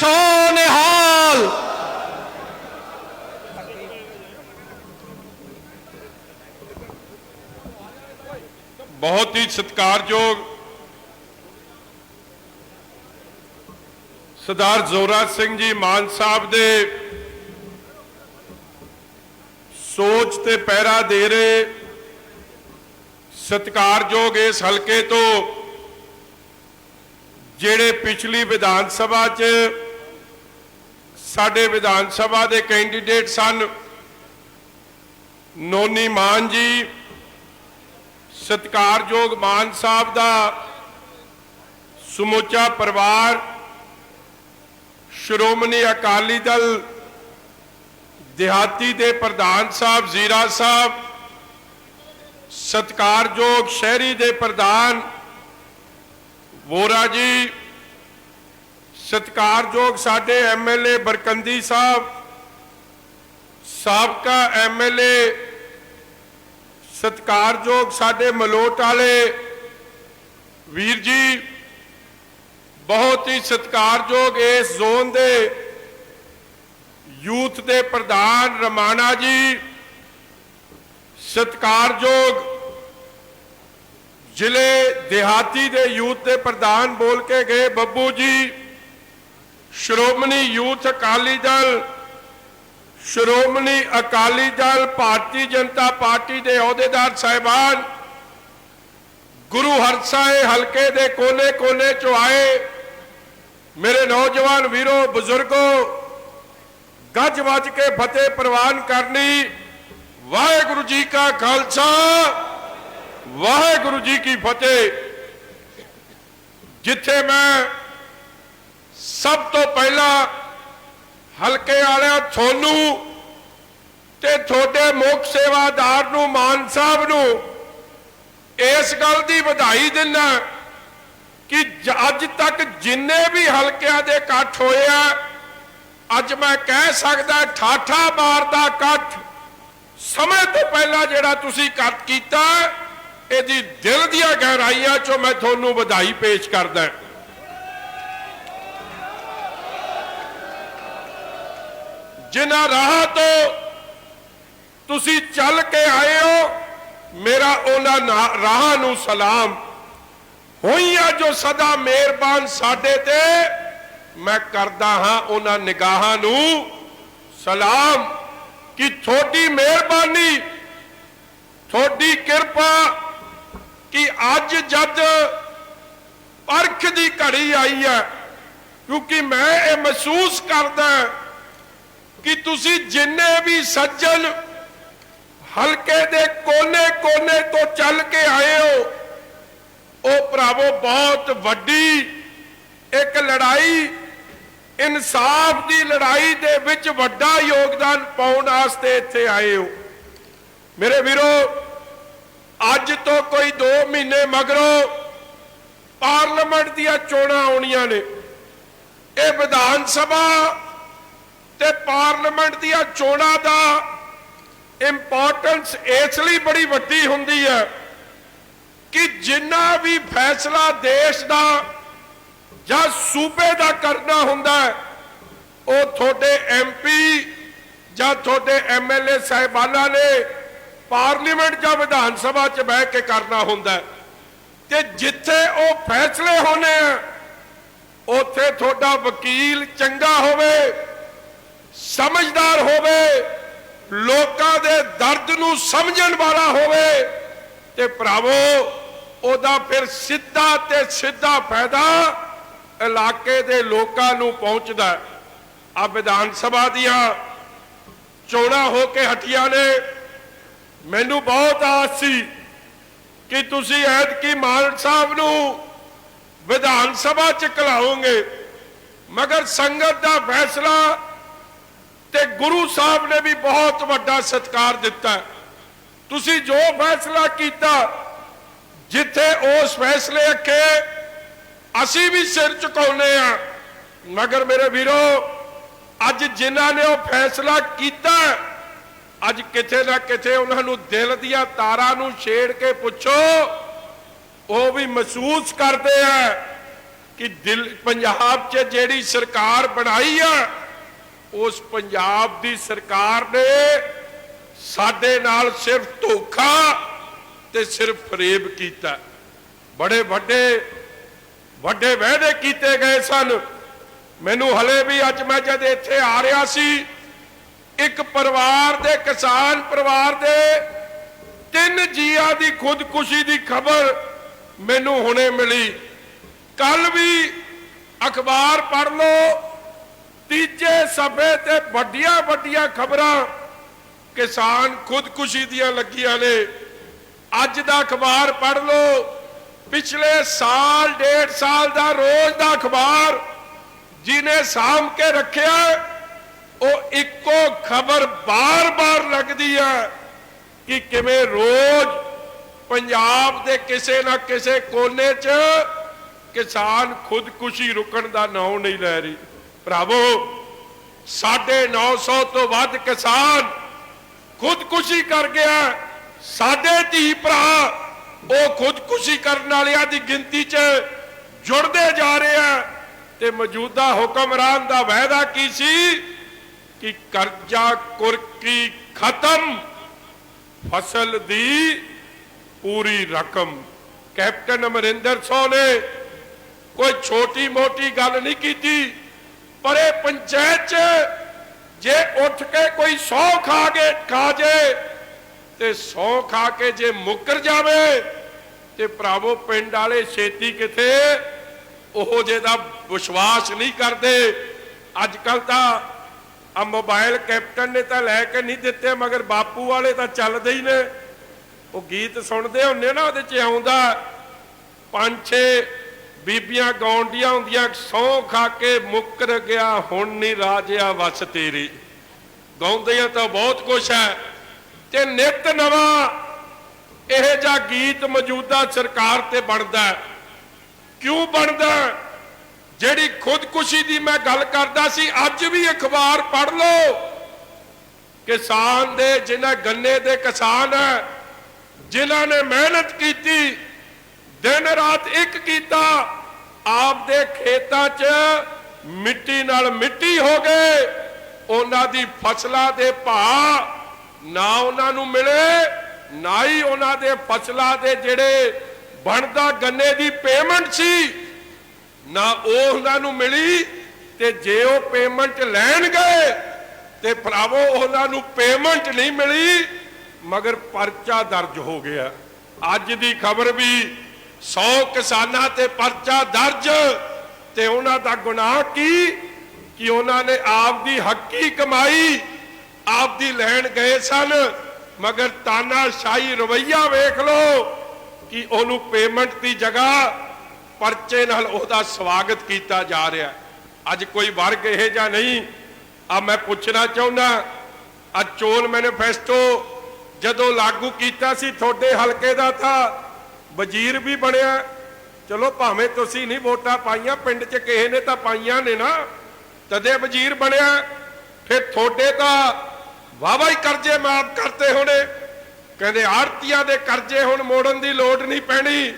ਸੋ ਨਿਹਾਲ ਬਹੁਤ ਹੀ ਸਤਿਕਾਰਯੋਗ ਸਰਦਾਰ ਜ਼ੋਰਾ ਸਿੰਘ ਜੀ ਮਾਨ ਸਾਹਿਬ ਦੇ ਸੋਚ ਤੇ ਪਹਿਰਾ ਦੇ ਰਹੇ ਸਤਿਕਾਰਯੋਗ ਇਸ ਹਲਕੇ ਤੋਂ, ਜਿਹੜੇ ਪਿਛਲੀ ਵਿਧਾਨ ਸਭਾ 'ਚ ਸਾਡੇ ਵਿਧਾਨ ਸਭਾ ਦੇ ਕੈਂਡੀਡੇਟ ਸਨ। ਨੋਨੀ ਮਾਨ ਜੀ, ਸਤਿਕਾਰਯੋਗ ਮਾਨ ਸਾਹਿਬ ਦਾ ਸਮੁੱਚਾ ਪਰਿਵਾਰ, ਸ਼੍ਰੋਮਣੀ ਅਕਾਲੀ ਦਲ, ਦਿਹਾਤੀ ਦੇ ਪ੍ਰਧਾਨ ਸਾਹਿਬ, ਜ਼ੀਰਾ ਸਾਹਿਬ, ਸਤਿਕਾਰਯੋਗ ਸ਼ਹਿਰੀ ਦੇ ਪ੍ਰਧਾਨ, ਵੋਰਾ ਜੀ ਸਤਿਕਾਰਯੋਗ ਸਾਡੇ ਐਮਐਲਏ ਬਰਕੰਦੀ ਸਾਹਿਬ, ਸਾਬਕਾ ਐਮਐਲਏ, ਸਤਿਕਾਰਯੋਗ ਸਾਡੇ ਮਲੋਟ ਵਾਲੇ ਵੀਰ ਜੀ, ਬਹੁਤ ਹੀ ਸਤਿਕਾਰਯੋਗ ਇਸ ਜ਼ੋਨ ਦੇ ਯੂਥ ਦੇ ਪ੍ਰਧਾਨ ਰਮਾਣਾ ਜੀ, ਸਤਿਕਾਰਯੋਗ ਜ਼ਿਲ੍ਹੇ ਦਿਹਾਤੀ ਦੇ ਯੂਥ ਦੇ ਪ੍ਰਧਾਨ ਬੋਲ ਕੇ ਗਏ ਬੱਬੂ ਜੀ। ਸ਼੍ਰੋਮਣੀ ਯੂਥ ਅਕਾਲੀ ਦਲ, ਸ਼੍ਰੋਮਣੀ ਅਕਾਲੀ ਦਲ ਭਾਰਤੀ ਜਨਤਾ ਪਾਰਟੀ ਦੇ ਅਹੁਦੇਦਾਰ ਸਾਹਿਬਾਨ, ਗੁਰੂ ਹਰਸਾਏ ਹਲਕੇ ਦੇ ਕੋਨੇ-ਕੋਨੇ ਚੋਂ ਆਏ ਮੇਰੇ ਨੌਜਵਾਨ ਵੀਰੋ, ਬਜ਼ੁਰਗੋ, ਗੱਜ ਵੱਜ ਕੇ ਫਤਿਹ ਪ੍ਰਵਾਨ ਕਰਨੀ ਵਾਹਿਗੁਰੂ ਜੀ ਕਾ ਖਾਲਸਾ, ਵਾਹਿਗੁਰੂ ਜੀ ਕੀ ਫਤਿਹ। ਜਿੱਥੇ ਮੈਂ ਸਭ ਤੋਂ ਪਹਿਲਾਂ ਹਲਕੇ ਵਾਲਿਆਂ ਤੁਹਾਨੂੰ ਤੇ ਤੁਹਾਡੇ ਮੁੱਖ ਸੇਵਾਦਾਰ ਨੂੰ, ਮਾਨ ਸਾਹਿਬ ਨੂੰ ਇਸ ਗੱਲ ਦੀ ਵਧਾਈ ਦਿੰਦਾ ਕਿ ਅੱਜ ਤੱਕ ਜਿੰਨੇ ਵੀ ਹਲਕਿਆਂ ਦੇ ਇਕੱਠ ਹੋਏ ਆ, ਅੱਜ ਮੈਂ ਕਹਿ ਸਕਦਾ ਠਾਠਾ ਮਾਰ ਦਾ ਇਕੱਠ ਸਮੇਂ ਤੋਂ ਪਹਿਲਾਂ ਜਿਹੜਾ ਤੁਸੀਂ ਇਕੱਠ ਕੀਤਾ, ਇਹਦੀ ਦਿਲ ਦੀਆਂ ਗਹਿਰਾਈਆਂ ਚੋਂ ਮੈਂ ਤੁਹਾਨੂੰ ਵਧਾਈ ਪੇਸ਼ ਕਰਦਾ ਜਿਨ੍ਹਾਂ ਰਾਹਾਂ ਤੋਂ ਤੁਸੀਂ ਚੱਲ ਕੇ ਆਏ ਹੋ, ਮੇਰਾ ਉਹਨਾਂ ਨਾ- ਰਾਹਾਂ ਨੂੰ ਸਲਾਮ। ਹੋਈਆਂ ਜੋ ਸਦਾ ਮਿਹਰਬਾਨ ਸਾਡੇ ਤੇ, ਮੈਂ ਕਰਦਾ ਹਾਂ ਉਹਨਾਂ ਨਿਗਾਹਾਂ ਨੂੰ ਸਲਾਮ। ਕਿ ਤੁਹਾਡੀ ਮਿਹਰਬਾਨੀ, ਤੁਹਾਡੀ ਕਿਰਪਾ ਕਿ ਅੱਜ ਜਦ ਅਰਖ ਦੀ ਘੜੀ ਆਈ ਹੈ, ਕਿਉਂਕਿ ਮੈਂ ਇਹ ਮਹਿਸੂਸ ਕਰਦਾ ਕਿ ਤੁਸੀਂ ਜਿੰਨੇ ਵੀ ਸੱਜਣ ਹਲਕੇ ਦੇ ਕੋਨੇ-ਕੋਨੇ ਤੋਂ ਚੱਲ ਕੇ ਆਏ ਹੋ, ਉਹ ਭਰਾਵੋ ਬਹੁਤ ਵੱਡੀ ਇੱਕ ਲੜਾਈ, ਇਨਸਾਫ ਦੀ ਲੜਾਈ ਦੇ ਵਿੱਚ ਵੱਡਾ ਯੋਗਦਾਨ ਪਾਉਣ ਵਾਸਤੇ ਇੱਥੇ ਆਏ ਹੋ। ਮੇਰੇ ਵੀਰੋ, ਅੱਜ ਤੋਂ ਕੋਈ 2 ਮਹੀਨੇ ਮਗਰੋਂ ਪਾਰਲੀਮੈਂਟ ਦੀਆਂ ਚੋਣਾਂ ਆਉਣੀਆਂ ਨੇ। ਇਹ ਵਿਧਾਨ ਸਭਾ ਤੇ ਪਾਰਲੀਮੈਂਟ ਦੀਆਂ ਚੋਣਾਂ ਦਾ ਇੰਪੋਰਟੈਂਸ ਇਸ ਲਈ ਬੜੀ ਵੱਡੀ ਹੁੰਦੀ ਹੈ ਕਿ ਜਿੰਨਾ ਵੀ ਫੈਸਲਾ ਦੇਸ਼ ਦਾ ਜਾਂ ਸੂਬੇ ਦਾ ਕਰਨਾ ਹੁੰਦਾ ਉਹ ਤੁਹਾਡੇ ਐਮਪੀ ਜਾਂ ਤੁਹਾਡੇ ਐਮਐਲਏ ਸਾਹਿਬਾਨਾਂ ਨੇ ਪਾਰਲੀਮੈਂਟ ਜਾਂ ਵਿਧਾਨ ਸਭਾ 'ਚ ਬਹਿ ਕੇ ਕਰਨਾ ਹੁੰਦਾ ਤੇ ਜਿੱਥੇ ਉਹ ਫੈਸਲੇ ਹੋਣੇ ਆ, ਉੱਥੇ ਤੁਹਾਡਾ ਵਕੀਲ ਚੰਗਾ ਹੋਵੇ ਸਮਝਦਾਰ ਹੋਵੇ, ਲੋਕਾਂ ਦੇ ਦਰਦ ਨੂੰ ਸਮਝਣ ਵਾਲਾ ਹੋਵੇ, ਤੇ ਭਰਾਵੋ, ਉਹਦਾ ਫਿਰ ਸਿੱਧਾ ਤੇ ਸਿੱਧਾ ਫਾਇਦਾ ਇਲਾਕੇ ਦੇ ਲੋਕਾਂ ਨੂੰ ਪਹੁੰਚਦਾ ਆ ਵਿਧਾਨ ਸਭਾ ਦੀਆਂ ਚੋਣਾਂ ਹੋ ਕੇ ਹਟੀਆਂ ਨੇ। ਮੈਨੂੰ ਬਹੁਤ ਆਸ ਸੀ ਕਿ ਤੁਸੀਂ ਐਤਕੀ ਮਾਨ ਸਾਹਿਬ ਨੂੰ ਵਿਧਾਨ ਸਭਾ ਚ ਕਲਾਓਗੇ ਮਗਰ ਸੰਗਤ ਦਾ ਫੈਸਲਾ ਤੇ ਗੁਰੂ ਸਾਹਿਬ ਨੇ ਵੀ ਬਹੁਤ ਵੱਡਾ ਸਤਿਕਾਰ ਦਿੱਤਾ। ਤੁਸੀਂ ਜੋ ਫੈਸਲਾ ਕੀਤਾ, ਜਿੱਥੇ ਉਸ ਫੈਸਲੇ ਅੱਗੇ ਅਸੀਂ ਵੀ ਸਿਰ ਝੁਕਾਉਨੇ ਆ ਮਗਰ ਮੇਰੇ ਵੀਰੋ, ਅੱਜ ਜਿਨ੍ਹਾਂ ਨੇ ਉਹ ਫੈਸਲਾ ਕੀਤਾ, ਅੱਜ ਕਿਤੇ ਨਾ ਕਿਤੇ ਉਹਨਾਂ ਨੂੰ ਦਿਲ ਦੀਆਂ ਤਾਰਾਂ ਨੂੰ ਛੇੜ ਕੇ ਪੁੱਛੋ, ਉਹ ਵੀ ਮਹਿਸੂਸ ਕਰਦੇ ਆ ਕਿ ਦਿਲ ਪੰਜਾਬ 'ਚ ਜਿਹੜੀ ਸਰਕਾਰ ਬਣਾਈ ਆ ਉਸ ਪੰਜਾਬ ਦੀ ਸਰਕਾਰ ਨੇ ਸਾਡੇ ਨਾਲ ਸਿਰਫ ਧੋਖਾ ਤੇ ਸਿਰਫ ਫਰੇਬ ਕੀਤਾ। ਬੜੇ ਵੱਡੇ ਵੱਡੇ ਵਾਅਦੇ ਕੀਤੇ ਗਏ ਸਨ। ਮੈਨੂੰ ਹਲੇ ਵੀ ਅੱਜ ਮੈਂ ਜਦ ਇੱਥੇ ਆ ਰਿਹਾ ਸੀ, ਇੱਕ ਪਰਿਵਾਰ ਦੇ, ਕਿਸਾਨ ਪਰਿਵਾਰ ਦੇ ਤਿੰਨ ਜੀਆਂ ਦੀ ਖੁਦਕੁਸ਼ੀ ਦੀ ਖਬਰ ਮੈਨੂੰ ਹੁਣੇ ਮਿਲੀ। ਕੱਲ ਵੀ ਅਖਬਾਰ ਪੜ੍ਹ ਲਓ ਤੀਜੇ ਸਫੇ ਤੇ ਵੱਡੀਆਂ ਵੱਡੀਆਂ ਖਬਰਾਂ ਕਿਸਾਨ ਖੁਦਕੁਸ਼ੀ ਦੀਆਂ ਲੱਗੀਆਂ ਨੇ। ਅੱਜ ਦਾ ਅਖਬਾਰ ਪੜ੍ਹ ਲਓ। ਪਿਛਲੇ ਸਾਲ, ਡੇਢ ਸਾਲ ਦਾ ਰੋਜ਼ ਦਾ ਅਖਬਾਰ ਜਿਨੇ ਸਾਂਭ ਕੇ ਰੱਖਿਆ, ਉਹ ਇੱਕੋ ਖਬਰ ਬਾਰ-ਬਾਰ ਲੱਗਦੀ ਹੈ ਕਿ ਕਿਵੇਂ ਰੋਜ਼ ਪੰਜਾਬ ਦੇ ਕਿਸੇ ਨਾ ਕਿਸੇ ਕੋਨੇ 'ਚ ਕਿਸਾਨ ਖੁਦਕੁਸ਼ੀ ਰੁਕਣ ਦਾ ਨਾਮ ਨਹੀਂ ਲੈ ਰਹੀ। ਭਰਾਵੋ 950 ਤੋਂ ਵੱਧ ਕਿਸਾਨ ਖੁਦਕੁਸ਼ੀ ਕਰ ਗਿਆ। ਸਾਡੇ ਧੀ ਭਰਾ ਉਹ ਖੁਦਕੁਸ਼ੀ ਕਰਨ ਵਾਲਿਆਂ ਦੀ ਗਿਣਤੀ 'ਚ ਜੁੜਦੇ ਜਾ ਰਹੇ ਆ ਤੇ ਮੌਜੂਦਾ ਹੁਕਮਰਾਨ ਦਾ ਵਾਅਦਾ ਕੀ ਸੀ? ਕਿ ਕਰਜ਼ਾ ਕੁਰਕੀ ਖਤਮ, ਫਸਲ ਦੀ ਪੂਰੀ ਰਕਮ। ਕੈਪਟਨ ਅਮਰਿੰਦਰ ਸਿੰਘ ਨੇ ਕੋਈ ਛੋਟੀ ਮੋਟੀ ਗੱਲ ਨਹੀਂ ਕੀਤੀ। ਪਰ ਇਹ ਪੰਚਾਇਤ 'ਚ ਜੇ ਉੱਠ ਕੇ ਕੋਈ ਸੌ ਖਾ ਕੇ ਖਾ ਜੇ ਤੇ ਸੌ ਖਾ ਕੇ ਜੇ ਮੁੱਕਰ ਜਾਵੇ ਤੇ ਭਰਾਵੋ ਪਿੰਡ ਵਾਲੇ ਛੇਤੀ ਕਿਥੇ? ਉਹ ਜੇ ਦਾ ਵਿਸ਼ਵਾਸ ਨਹੀਂ ਕਰਦੇ। ਅੱਜ ਕੱਲ ਤਾਂ ਆ ਮੋਬਾਈਲ ਕੈਪਟਨ ਨੇ ਤਾਂ ਲੈ ਕੇ ਨਹੀਂ ਦਿੱਤੇ, ਮਗਰ ਬਾਪੂ ਵਾਲੇ ਤਾਂ ਚੱਲਦੇ ਹੀ ਨੇ। ਉਹ ਗੀਤ ਸੁਣਦੇ ਹੁੰਨੇ ਨਾ ਉਹਦੇ ਚ ਆਉਂਦਾ ਪੰਜ ਛੇ ਬੀਬੀਆਂ ਗਾਉਂਦੀਆਂ ਹੁੰਦੀਆਂ, ਸੌ ਖਾ ਕੇ ਮੁੱਕਰ ਗਿਆ, ਹੁਣ ਨਹੀਂ ਰਾਜਿਆ ਵਸ ਤੇਰੀ। ਗਾਉਂਦੀਆਂ ਤਾਂ ਬਹੁਤ ਕੁਛ ਹੈ। ਤੇ ਨਿਤ ਨਵਾਂ ਇਹ ਜਿਹਾ ਗੀਤ ਮੌਜੂਦਾ ਸਰਕਾਰ ਤੇ ਬਣਦਾ ਕਿਉਂ ਬਣਦਾ ਜਿਹੜੀ ਖੁਦਕੁਸ਼ੀ ਦੀ ਮੈਂ ਗੱਲ ਕਰਦਾ ਸੀ, ਅੱਜ ਵੀ ਅਖਬਾਰ ਪੜ੍ਹ ਲਓ। ਕਿਸਾਨ ਦੇ, ਜਿਨ੍ਹਾਂ ਗੰਨੇ ਦੇ ਕਿਸਾਨ ਹੈ, ਜਿਨ੍ਹਾਂ ਨੇ ਮਿਹਨਤ ਕੀਤੀ, ਦਿਨ ਰਾਤ ਇੱਕ ਕੀਤਾ ਆਪਦੇ ਖੇਤਾਂ 'ਚ ਮਿੱਟੀ ਨਾਲ ਮਿੱਟੀ ਹੋ ਗਏ, ਉਹਨਾਂ ਦੀ ਫਸਲਾਂ ਦੇ ਭਾਅ ਨਾ ਉਹਨਾਂ ਨੂੰ ਮਿਲੇ, ਨਾ ਹੀ ਉਹਨਾਂ ਦੇ ਫਸਲਾਂ ਦੇ ਜਿਹੜੇ ਬਣਦਾ ਗੰਨੇ ਦੀ ਪੇਮੈਂਟ ਸੀ, ਨਾ ਉਹ ਉਹਨਾਂ ਨੂੰ ਮਿਲੀ ਤੇ ਜੇ ਉਹ ਪੇਮੈਂਟ ਲੈਣ ਗਏ ਤੇ ਭਰਾਵੋ ਉਹਨਾਂ ਨੂੰ ਪੇਮੈਂਟ ਨਹੀਂ ਮਿਲੀ, ਮਗਰ ਪਰਚਾ ਦਰਜ ਹੋ ਗਿਆ। ਅੱਜ ਦੀ ਖਬਰ ਵੀ 100 ਕਿਸਾਨਾਂ ਤੇ ਪਰਚਾ ਦਰਜ ਤੇ ਉਹਨਾਂ ਦਾ ਗੁਨਾਹ ਕੀ? ਕਿ ਉਹਨਾਂ ਨੇ ਆਪ ਦੀ ਹੱਕੀ ਕਮਾਈ ਆਪ ਦੀ ਲੈਣ ਗਏ ਸਨ, ਮਗਰ ਤਾਨਾਸ਼ਾਹੀ ਰਵਈਆ ਵੇਖ ਲਓ ਕਿ ਉਹਨੂੰ ਪੇਮੈਂਟ ਦੀ ਜਗ੍ਹਾ ਪਰਚੇ ਨਾਲ ਉਹਦਾ ਸਵਾਗਤ ਕੀਤਾ ਜਾ ਰਿਹਾ। ਅੱਜ ਕੋਈ ਵਰਗ ਇਹ ਜਾਂ ਨਹੀਂ। ਆ ਮੈਂ ਪੁੱਛਣਾ ਚਾਹੁੰਦਾ, ਆ ਚੋਣ ਮੈਨੀਫੈਸਟੋ ਜਦੋਂ ਲਾਗੂ ਕੀਤਾ ਸੀ ਤੁਹਾਡੇ ਹਲਕੇ ਦਾ ਤਾਂ ਵਜ਼ੀਰ ਵੀ ਬਣਿਆ। ਚਲੋ ਭਾਵੇਂ ਤੁਸੀਂ ਨਹੀਂ ਵੋਟਾਂ ਪਾਈਆਂ, ਪਿੰਡ 'ਚ ਕਿਸੇ ਨੇ ਤਾਂ ਪਾਈਆਂ ਨੇ ਨਾ। ਤਦੇ ਵਜ਼ੀਰ ਬਣਿਆ। ਫਿਰ ਤੁਹਾਡੇ ਤਾਂ ਵਾਵਾ ਹੀ ਕਰਜ਼ੇ ਮਾਫ ਕਰਤੇ ਹੋਣੇ। ਕਹਿੰਦੇ ਆੜਤੀਆਂ ਦੇ ਕਰਜ਼ੇ ਹੁਣ ਮੋੜਨ ਦੀ ਲੋੜ ਨਹੀਂ ਪੈਣੀ।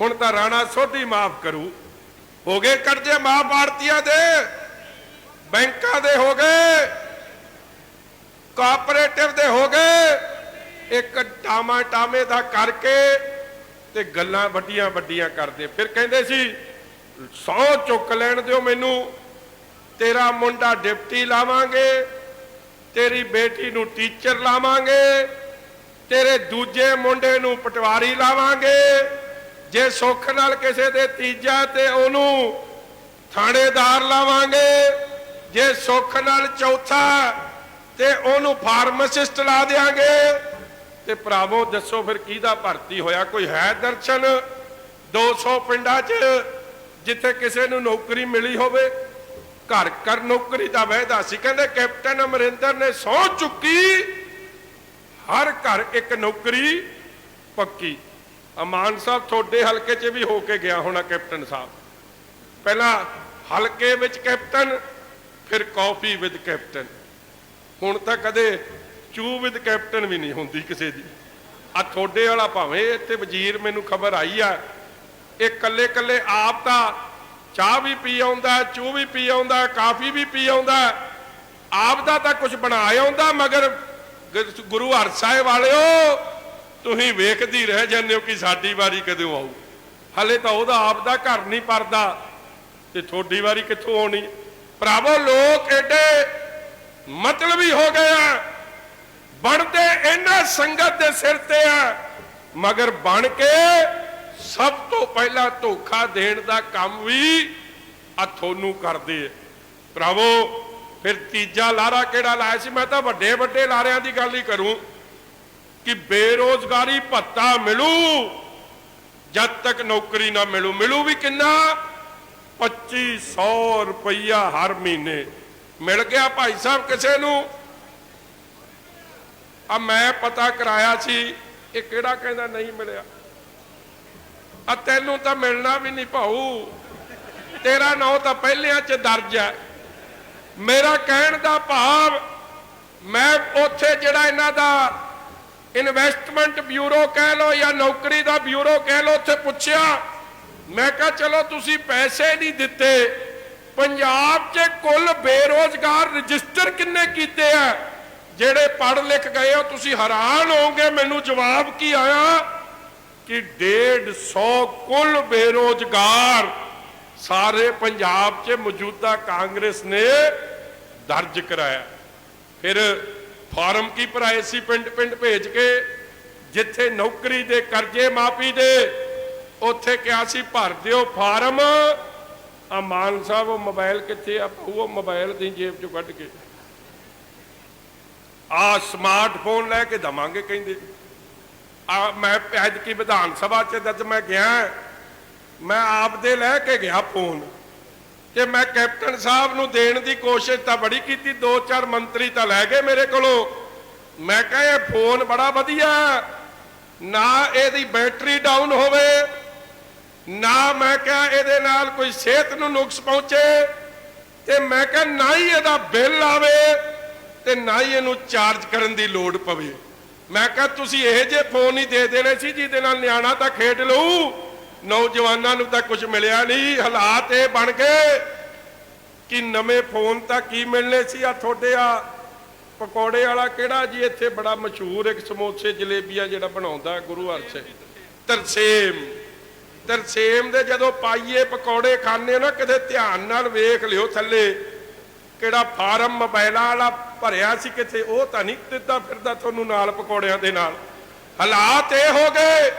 ਹੁਣ ਤਾਂ ਰਾਣਾ ਸੋਢੀ ਮਾਫ ਕਰੂ। ਹੋ ਗਏ ਕਰਜ਼ੇ ਮਾਫ ਆੜਤੀਆਂ ਦੇ। ਬੈਂਕਾਂ ਦੇ ਹੋ ਗਏ। ਕੋਆਪਰੇਟਿਵ ਦੇ ਹੋ ਗਏ। ਇੱਕ ਟਾਮਾ ਟਾਮੇ ਦਾ ਕਰਕੇ ਤੇ ਗੱਲਾਂ ਵੱਡੀਆਂ ਵੱਡੀਆਂ ਕਰਦੇ। ਫਿਰ ਕਹਿੰਦੇ ਸੀ, ਸੌ ਚੁੱਕ ਲੈਣ ਦਿਓ ਮੈਨੂੰ, ਤੇਰਾ ਮੁੰਡਾ ਡਿਪਟੀ ਲਾਵਾਂਗੇ, ਤੇਰੀ ਬੇਟੀ ਨੂੰ ਟੀਚਰ ਲਾਵਾਂਗੇ, ਤੇਰੇ ਦੂਜੇ ਮੁੰਡੇ ਨੂੰ ਪਟਵਾਰੀ ਲਾਵਾਂਗੇ। ਜੇ ਸੁੱਖ ਨਾਲ ਕਿਸੇ ਦੇ ਤੀਜਾ ਤੇ ਉਹਨੂੰ ਥਾਣੇਦਾਰ ਲਾਵਾਂਗੇ, ਜੇ ਸੁੱਖ ਨਾਲ ਚੌਥਾ ਤੇ ਉਹਨੂੰ ਫਾਰਮਾਸਿਸਟ ਲਾ ਦੇਾਂਗੇ ਤੇ ਭਰਾਵੋ, ਦੱਸੋ ਫਿਰ ਕਿਹਦਾ ਭਰਤੀ ਹੋਇਆ? ਕੋਈ ਹੈ ਦਰਸ਼ਨ? 200 ਪਿੰਡਾਂ 'ਚ ਜਿੱਥੇ ਕਿਸੇ ਨੂੰ ਨੌਕਰੀ ਮਿਲੀ ਹੋਵੇ, ਘਰ ਘਰ ਨੌਕਰੀ ਦਾ ਵਾਅਦਾ ਸੀ। ਕਹਿੰਦੇ ਕੈਪਟਨ ਅਮਰਿੰਦਰ ਨੇ ਸਹੁੰ ਚੁੱਕੀ, ਹਰ ਘਰ ਇੱਕ ਨੌਕਰੀ ਪੱਕੀ। ਅਮਾਨ ਸਾਹਿਬ ਤੁਹਾਡੇ ਹਲਕੇ 'ਚ ਵੀ ਹੋ ਕੇ ਗਿਆ ਹੋਣਾ ਕੈਪਟਨ ਸਾਹਿਬ। ਪਹਿਲਾਂ ਹਲਕੇ ਵਿੱਚ ਕੈਪਟਨ, ਫਿਰ ਕਾਫੀ ਵਿਦ ਕੈਪਟਨ। ਹੁਣ ਤਾਂ ਕਦੇ ਚੂ ਵਿਦ ਕੈਪਟਨ ਵੀ ਨਹੀਂ ਹੁੰਦੀ ਕਿਸੇ ਦੀ। ਆ ਤੁਹਾਡੇ ਵਾਲਾ ਭਾਵੇਂ ਇੱਥੇ ਵਜ਼ੀਰ ਮੈਨੂੰ ਖਬਰ ਆਈ ਆ, ਇਹ ਕੱਲੇ ਕੱਲੇ ਆਪ ਤਾਂ ਚਾਹ ਵੀ ਪੀ ਆਉਂਦਾ, ਚੂ ਵੀ ਪੀ ਆਉਂਦਾ, ਕਾਫੀ ਵੀ ਪੀ ਆਉਂਦਾ, ਆਪ ਦਾ ਤਾਂ ਕੁਝ ਬਣਾ ਆਉਂਦਾ, ਮਗਰ ਗ- ਗੁਰੂ ਹਰਸਾਏ ਵਾਲਿਓ, ਤੁਸੀਂ ਵੇਖਦੀ ਰਹਿ ਜਾਂਦੇ ਹੋ ਕਿ ਸਾਡੀ ਵਾਰੀ ਕਦੋਂ ਆਊ। ਹਲੇ ਤਾਂ ਉਹਦਾ ਆਪ ਦਾ ਘਰ ਨਹੀਂ ਪਰਦਾ, ਤੇ ਤੁਹਾਡੀ ਵਾਰੀ ਕਿੱਥੋਂ ਆਉਣੀ? ਭਰਾਵੋ, ਲੋਕ ਐਡੇ ਮਤਲਬੀ ਹੋ ਗਏ ਆ। ਬਣਦੇ ਇਹਨਾਂ ਸੰਗਤ ਦੇ ਸਿਰ ਤੇ ਆ। ਮਗਰ ਬਣ ਕੇ ਸਭ ਤੋਂ ਪਹਿਲਾਂ ਧੋਖਾ ਦੇਣ ਦਾ ਕੰਮ ਵੀ ਆ ਤੁਹਾਨੂੰ ਕਰਦੇ ਆ। ਭਰਾਵੋ, ਫਿਰ ਤੀਜਾ ਲਾਰਾ ਕਿਹੜਾ ਲਾਇਆ ਸੀ? ਮੈਂ ਤਾਂ ਵੱਡੇ ਵੱਡੇ ਲਾਰਿਆਂ ਦੀ ਗੱਲ ਹੀ ਕਰੂੰ ਕਿ ਬੇਰੋਜ਼ਗਾਰੀ ਭੱਤਾ ਮਿਲੂ, ਜਦ ਤੱਕ ਨੌਕਰੀ ਨਾ ਮਿਲੂ। ਮਿਲੂ ਵੀ ਕਿੰਨਾ? 2500 ਰੁਪਈਆ ਹਰ ਮਹੀਨੇ। ਮਿਲ ਗਿਆ ਭਾਈ ਸਾਹਿਬ ਕਿਸੇ ਨੂੰ? ਆ ਮੈਂ ਪਤਾ ਕਰਾਇਆ ਸੀ, ਇਹ ਕਿਹੜਾ ਕਹਿੰਦਾ ਨਹੀਂ ਮਿਲਿਆ। ਆ ਤੈਨੂੰ ਤਾਂ ਮਿਲਣਾ ਵੀ ਨਹੀਂ ਭਾਊ। ਤੇਰਾ ਨਾਂ ਤਾਂ ਪਹਿਲਿਆਂ 'ਚ ਦਰਜ ਹੈ। ਮੇਰਾ ਕਹਿਣ ਦਾ ਭਾਵ, ਮੈਂ ਉੱਥੇ ਜਿਹੜਾ ਇਹਨਾਂ ਦਾ ਇਨਵੈਸਟਮੈਂਟ ਬਿਊਰੋ ਕਹਿ ਲੋ ਜਾਂ ਨੌਕਰੀ ਦਾ ਬਿਊਰੋ ਕਹਿ ਲੋ ਉੱਥੇ ਪੁੱਛਿਆ। ਮੈਂ ਕਿਹਾ, ਚਲੋ ਤੁਸੀਂ ਪੈਸੇ ਨਹੀਂ ਦਿੱਤੇ। ਪੰਜਾਬ 'ਚ ਕੁੱਲ ਬੇਰੋਜ਼ਗਾਰ ਰਜਿਸਟਰ ਕਿੰਨੇ ਕੀਤੇ ਆ? ਜਿਹੜੇ ਪੜ੍ਹ ਲਿਖ ਗਏ ਹੋ, ਤੁਸੀਂ ਹੈਰਾਨ ਹੋਵੋਗੇ, ਮੈਨੂੰ ਜਵਾਬ ਕੀ ਆਇਆ? ਕਿ 150 ਕੁੱਲ ਬੇਰੋਜ਼ਗਾਰ ਸਾਰੇ ਪੰਜਾਬ 'ਚ ਮੌਜੂਦਾ ਕਾਂਗਰਸ ਨੇ ਦਰਜ ਕਰਾਇਆ। ਫਿਰ ਫਾਰਮ ਕੀ ਭਰਾਏ ਸੀ ਪਿੰਡ ਪਿੰਡ ਭੇਜ ਕੇ, ਜਿੱਥੇ ਨੌਕਰੀ ਦੇ ਕਰਜ਼ੇ ਮਾਫੀ ਦੇ, ਉੱਥੇ ਕਿਹਾ ਸੀ, ਭਰ ਦਿਓ ਫਾਰਮ। ਆ ਮਾਨ ਸਾਹਿਬ, ਉਹ ਮੋਬਾਈਲ ਕਿੱਥੇ ਆ? ਉਹ ਮੋਬਾਈਲ ਦੀ ਜੇਬ ਚੋਂ ਕੱਢ ਕੇ। ਆ ਸਮਾਰਟਫੋਨ ਲੈ ਕੇ ਦਵਾਂਗੇ, ਕਹਿੰਦੇ। ਆ ਮੈਂ ਅੱਜ ਕੀ ਵਿਧਾਨ ਸਭਾ ਚ ਜਦ ਮੈਂ ਗਿਆ, ਮੈਂ ਆਪ ਦੇ ਲੈ ਕੇ ਗਿਆ ਫੋਨ ਤੇ ਮੈਂ ਕੈਪਟਨ ਸਾਹਿਬ ਨੂੰ ਦੇਣ ਦੀ ਕੋਸ਼ਿਸ਼ ਤਾਂ ਬੜੀ ਕੀਤੀ, ਦੋ ਚਾਰ ਮੰਤਰੀ ਤਾਂ ਲੈ ਗਏ ਮੇਰੇ ਕੋਲੋਂ। ਮੈਂ ਕਿਹਾ, ਇਹ ਫੋਨ ਬੜਾ ਵਧੀਆ ਨਾ ਇਹਦੀ ਬੈਟਰੀ ਡਾਊਨ ਹੋਵੇ, ਨਾ ਮੈਂ ਕਿਹਾ ਇਹਦੇ ਨਾਲ ਕੋਈ ਸਿਹਤ ਨੂੰ ਨੁਕਸ ਪਹੁੰਚੇ ਤੇ ਮੈਂ ਕਿਹਾ, ਨਾ ਹੀ ਇਹਦਾ ਬਿੱਲ ਆਵੇ। ਤੇ ਨਾ ਹੀ ਇਹਨੂੰ ਚਾਰਜ ਕਰਨ ਦੀ ਲੋੜ ਪਵੇ। ਮੈਂ ਕਿਹਾ, ਤੁਸੀਂ ਇਹ ਜੇ ਫੋਨ ਹੀ ਦੇ ਦੇਣੇ ਸੀ, ਜਿਹਦੇ ਨਾਲ ਨਿਆਣਾ ਤਾਂ ਖੇਡ ਲਊ। ਨੌਜਵਾਨਾਂ ਨੂੰ ਤਾਂ ਕੁਝ ਮਿਲਿਆ ਨਹੀਂ। ਹਾਲਾਤ ਇਹ ਬਣ ਗਏ ਕਿ ਨਵੇਂ ਫੋਨ ਤਾਂ ਕੀ ਮਿਲਨੇ ਸੀ ਆ ਤੁਹਾਡੇ ਆ? ਪਕੌੜੇ ਵਾਲਾ ਕਿਹੜਾ ਜੀ? ਇੱਥੇ ਬੜਾ ਮਸ਼ਹੂਰ ਇੱਕ ਸਮੋਸੇ ਜਲੇਬੀਆਂ ਜਿਹੜਾ ਬਣਾਉਂਦਾ ਗੁਰੂ ਹਰਸੇ। ਤਰਸੇਮ। ਤਰਸੇਮ ਦੇ ਜਦੋਂ ਪਾਈਏ ਪਕੌੜੇ ਖਾਣੇ ਨਾ ਕਿਤੇ ਧਿਆਨ ਨਾਲ ਵੇਖ ਲਿਓ ਥੱਲੇ। ਕਿਹੜਾ ਫਾਰਮ ਮੋਬਾਈਲਾਂ ਵਾਲਾ ਭਰਿਆ ਸੀ ਕਿਤੇ ਉਹ ਤਾਂ ਨਹੀਂ ਦਿੱਤਾ ਫਿਰਦਾ ਤੁਹਾਨੂੰ ਨਾਲ ਪਕੌੜਿਆਂ ਦੇ ਨਾਲ। ਹਾਲਾਤ ਇਹ ਹੋ ਗਏ,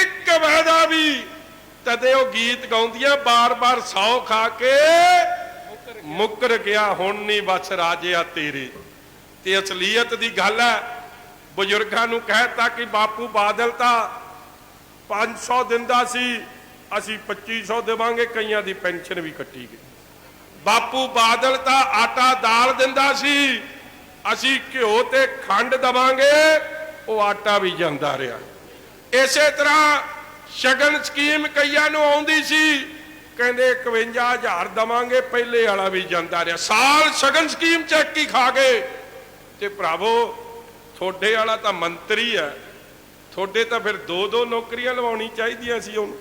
ਇੱਕ ਵਾਦਾ ਵੀ, ਤਦੇ ਉਹ ਗੀਤ ਗਾਉਂਦੀਆਂ ਬਾਰ-ਬਾਰ ਸੌ ਖਾ ਕੇ ਮੁੱਕਰ ਗਿਆ, ਹੁਣ ਨਹੀਂ ਬਸ ਰਾਜਿਆ ਤੇਰੇ। ਤੇ ਅਸਲੀਅਤ ਦੀ ਗੱਲ ਹੈ, ਬਜ਼ੁਰਗਾਂ ਨੂੰ ਕਹਿਤਾ ਕਿ ਬਾਪੂ ਬਾਦਲ ਤਾਂ 500 ਦਿੰਦਾ ਸੀ, ਅਸੀਂ 2500 ਦੇਵਾਂਗੇ, ਕਈਆਂ ਦੀ ਪੈਨਸ਼ਨ ਵੀ ਕੱਟੀ ਗਈ। ਬਾਪੂ ਬਾਦਲ ਤਾਂ ਆਟਾ ਦਾਲ ਦਿੰਦਾ ਸੀ। ਅਸੀਂ ਘਿਓ ਤੇ ਖੰਡ ਦਵਾਂਗੇ, ਉਹ ਆਟਾ ਵੀ ਜਾਂਦਾ ਰਿਹਾ। ਇਸੇ ਤਰ੍ਹਾਂ ਸ਼ਗਨ ਸਕੀਮ ਕਈਆਂ ਨੂੰ ਆਉਂਦੀ ਸੀ, ਕਹਿੰਦੇ 51000 ਦਵਾਂਗੇ, ਪਹਿਲੇ ਵਾਲਾ ਵੀ ਜਾਂਦਾ ਰਿਹਾ। ਸਾਲ ਸ਼ਗਨ ਸਕੀਮ ਚੱਕ ਹੀ ਖਾ ਗਏ। ਤੇ ਭਰਾਵੋ, ਤੁਹਾਡੇ ਵਾਲਾ ਤਾਂ ਮੰਤਰੀ ਹੈ। ਤੁਹਾਡੇ ਤਾਂ ਫਿਰ ਦੋ ਦੋ ਨੌਕਰੀਆਂ ਲਵਾਉਣੀ ਚਾਹੀਦੀਆਂ ਸੀ ਉਹਨੂੰ।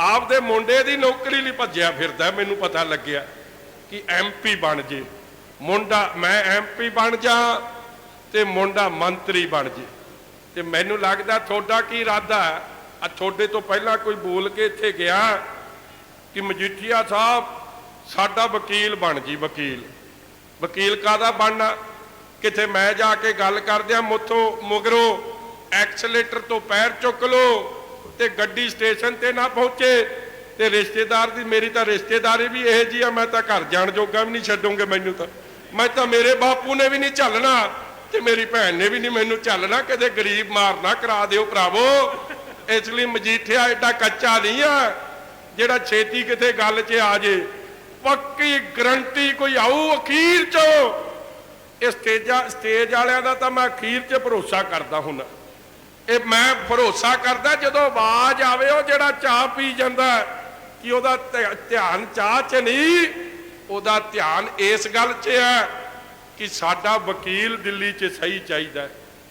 ਆਪਦੇ ਮੁੰਡੇ ਦੀ ਨੌਕਰੀ ਲਈ ਭੱਜਿਆ ਫਿਰਦਾ, ਮੈਨੂੰ ਪਤਾ ਲੱਗਿਆ। ਕਿ ਐਮਪੀ ਬਣ ਜੇ। ਮੁੰਡਾ, ਮੈਂ ਐਮਪੀ ਬਣ ਜਾ ਤੇ ਮੁੰਡਾ ਮੰਤਰੀ ਬਣ ਜੇ। ਤੇ ਮੈਨੂੰ ਲੱਗਦਾ ਤੁਹਾਡਾ ਕੀ ਇਰਾਦਾ ਹੈ? ਆ ਤੁਹਾਡੇ ਤੋਂ ਪਹਿਲਾਂ ਕੋਈ ਬੋਲ ਕੇ ਇੱਥੇ ਗਿਆ ਕਿ ਮਜੀਠੀਆ ਸਾਹਿਬ, ਸਾਡਾ ਵਕੀਲ ਬਣ ਜੀ, ਵਕੀਲ। ਵਕੀਲ ਕਾਦਾ ਬਣਨਾ? ਕਿਤੇ ਮੈਂ ਜਾ ਕੇ ਗੱਲ ਕਰਦਿਆਂ ਮੁੱਥੋਂ ਮੁਗਰੋ ਐਕਸਲੇਟਰ ਤੋਂ ਪੈਰ ਚੁੱਕ ਲੋ ਤੇ ਗੱਡੀ ਸਟੇਸ਼ਨ ਤੇ ਨਾ ਪਹੁੰਚੇ। ਤੇ ਰਿਸ਼ਤੇਦਾਰ ਦੀ ਮੇਰੀ ਤਾਂ ਰਿਸ਼ਤੇਦਾਰੀ ਵੀ ਇਹ ਜੀ ਆ, ਮੈਂ ਤਾਂ ਘਰ ਜਾਣ ਜੋਗਾ ਵੀ ਨਹੀਂ ਛੱਡੂਗੇ ਮੈਨੂੰ ਤਾਂ। ਮੈਂ ਤਾਂ ਮੇਰੇ ਬਾਪੂ ਨੇ ਵੀ ਨਹੀਂ ਝੱਲਣਾ ਤੇ ਮੇਰੀ ਭੈਣ ਨੇ ਵੀ ਨਹੀਂ ਮੈਨੂੰ ਝੱਲਣਾ, ਕਦੇ ਗਰੀਬ ਮਾਰਨਾ ਕਰਾ ਦਿਓ ਭਰਾਵੋ। ਇਸ ਲਈ ਮਜੀਠਿਆ ਐਡਾ ਕੱਚਾ ਨਹੀਂ ਆ, ਜਿਹੜਾ ਛੇਤੀ ਕਿਤੇ ਗੱਲ 'ਚ ਆ ਜੇ। ਪੱਕੀ ਗਰੰਟੀ ਕੋਈ ਆਊ ਅਖੀਰ 'ਚੋਂ। ਇਹ ਸਟੇਜਾਂ ਸਟੇਜ ਵਾਲਿਆਂ ਦਾ ਤਾਂ ਮੈਂ ਅਖੀਰ 'ਚ ਭਰੋਸਾ ਕਰਦਾ ਹੁਣ ਇਹ ਮੈਂ ਭਰੋਸਾ ਕਰਦਾ ਜਦੋਂ ਆਵਾਜ਼ ਆਵੇ, ਉਹ ਜਿਹੜਾ ਚਾਹ ਪੀ ਜਾਂਦਾ ਕਿ ਉਹਦਾ ਧਿ- ਧਿਆਨ ਚਾਹ 'ਚ ਨਹੀਂ, ਉਹਦਾ ਧਿਆਨ ਇਸ ਗੱਲ 'ਚ ਹੈ ਕਿ ਸਾਡਾ ਵਕੀਲ ਦਿੱਲੀ 'ਚ ਸਹੀ ਚਾਹੀਦਾ ਹੈ।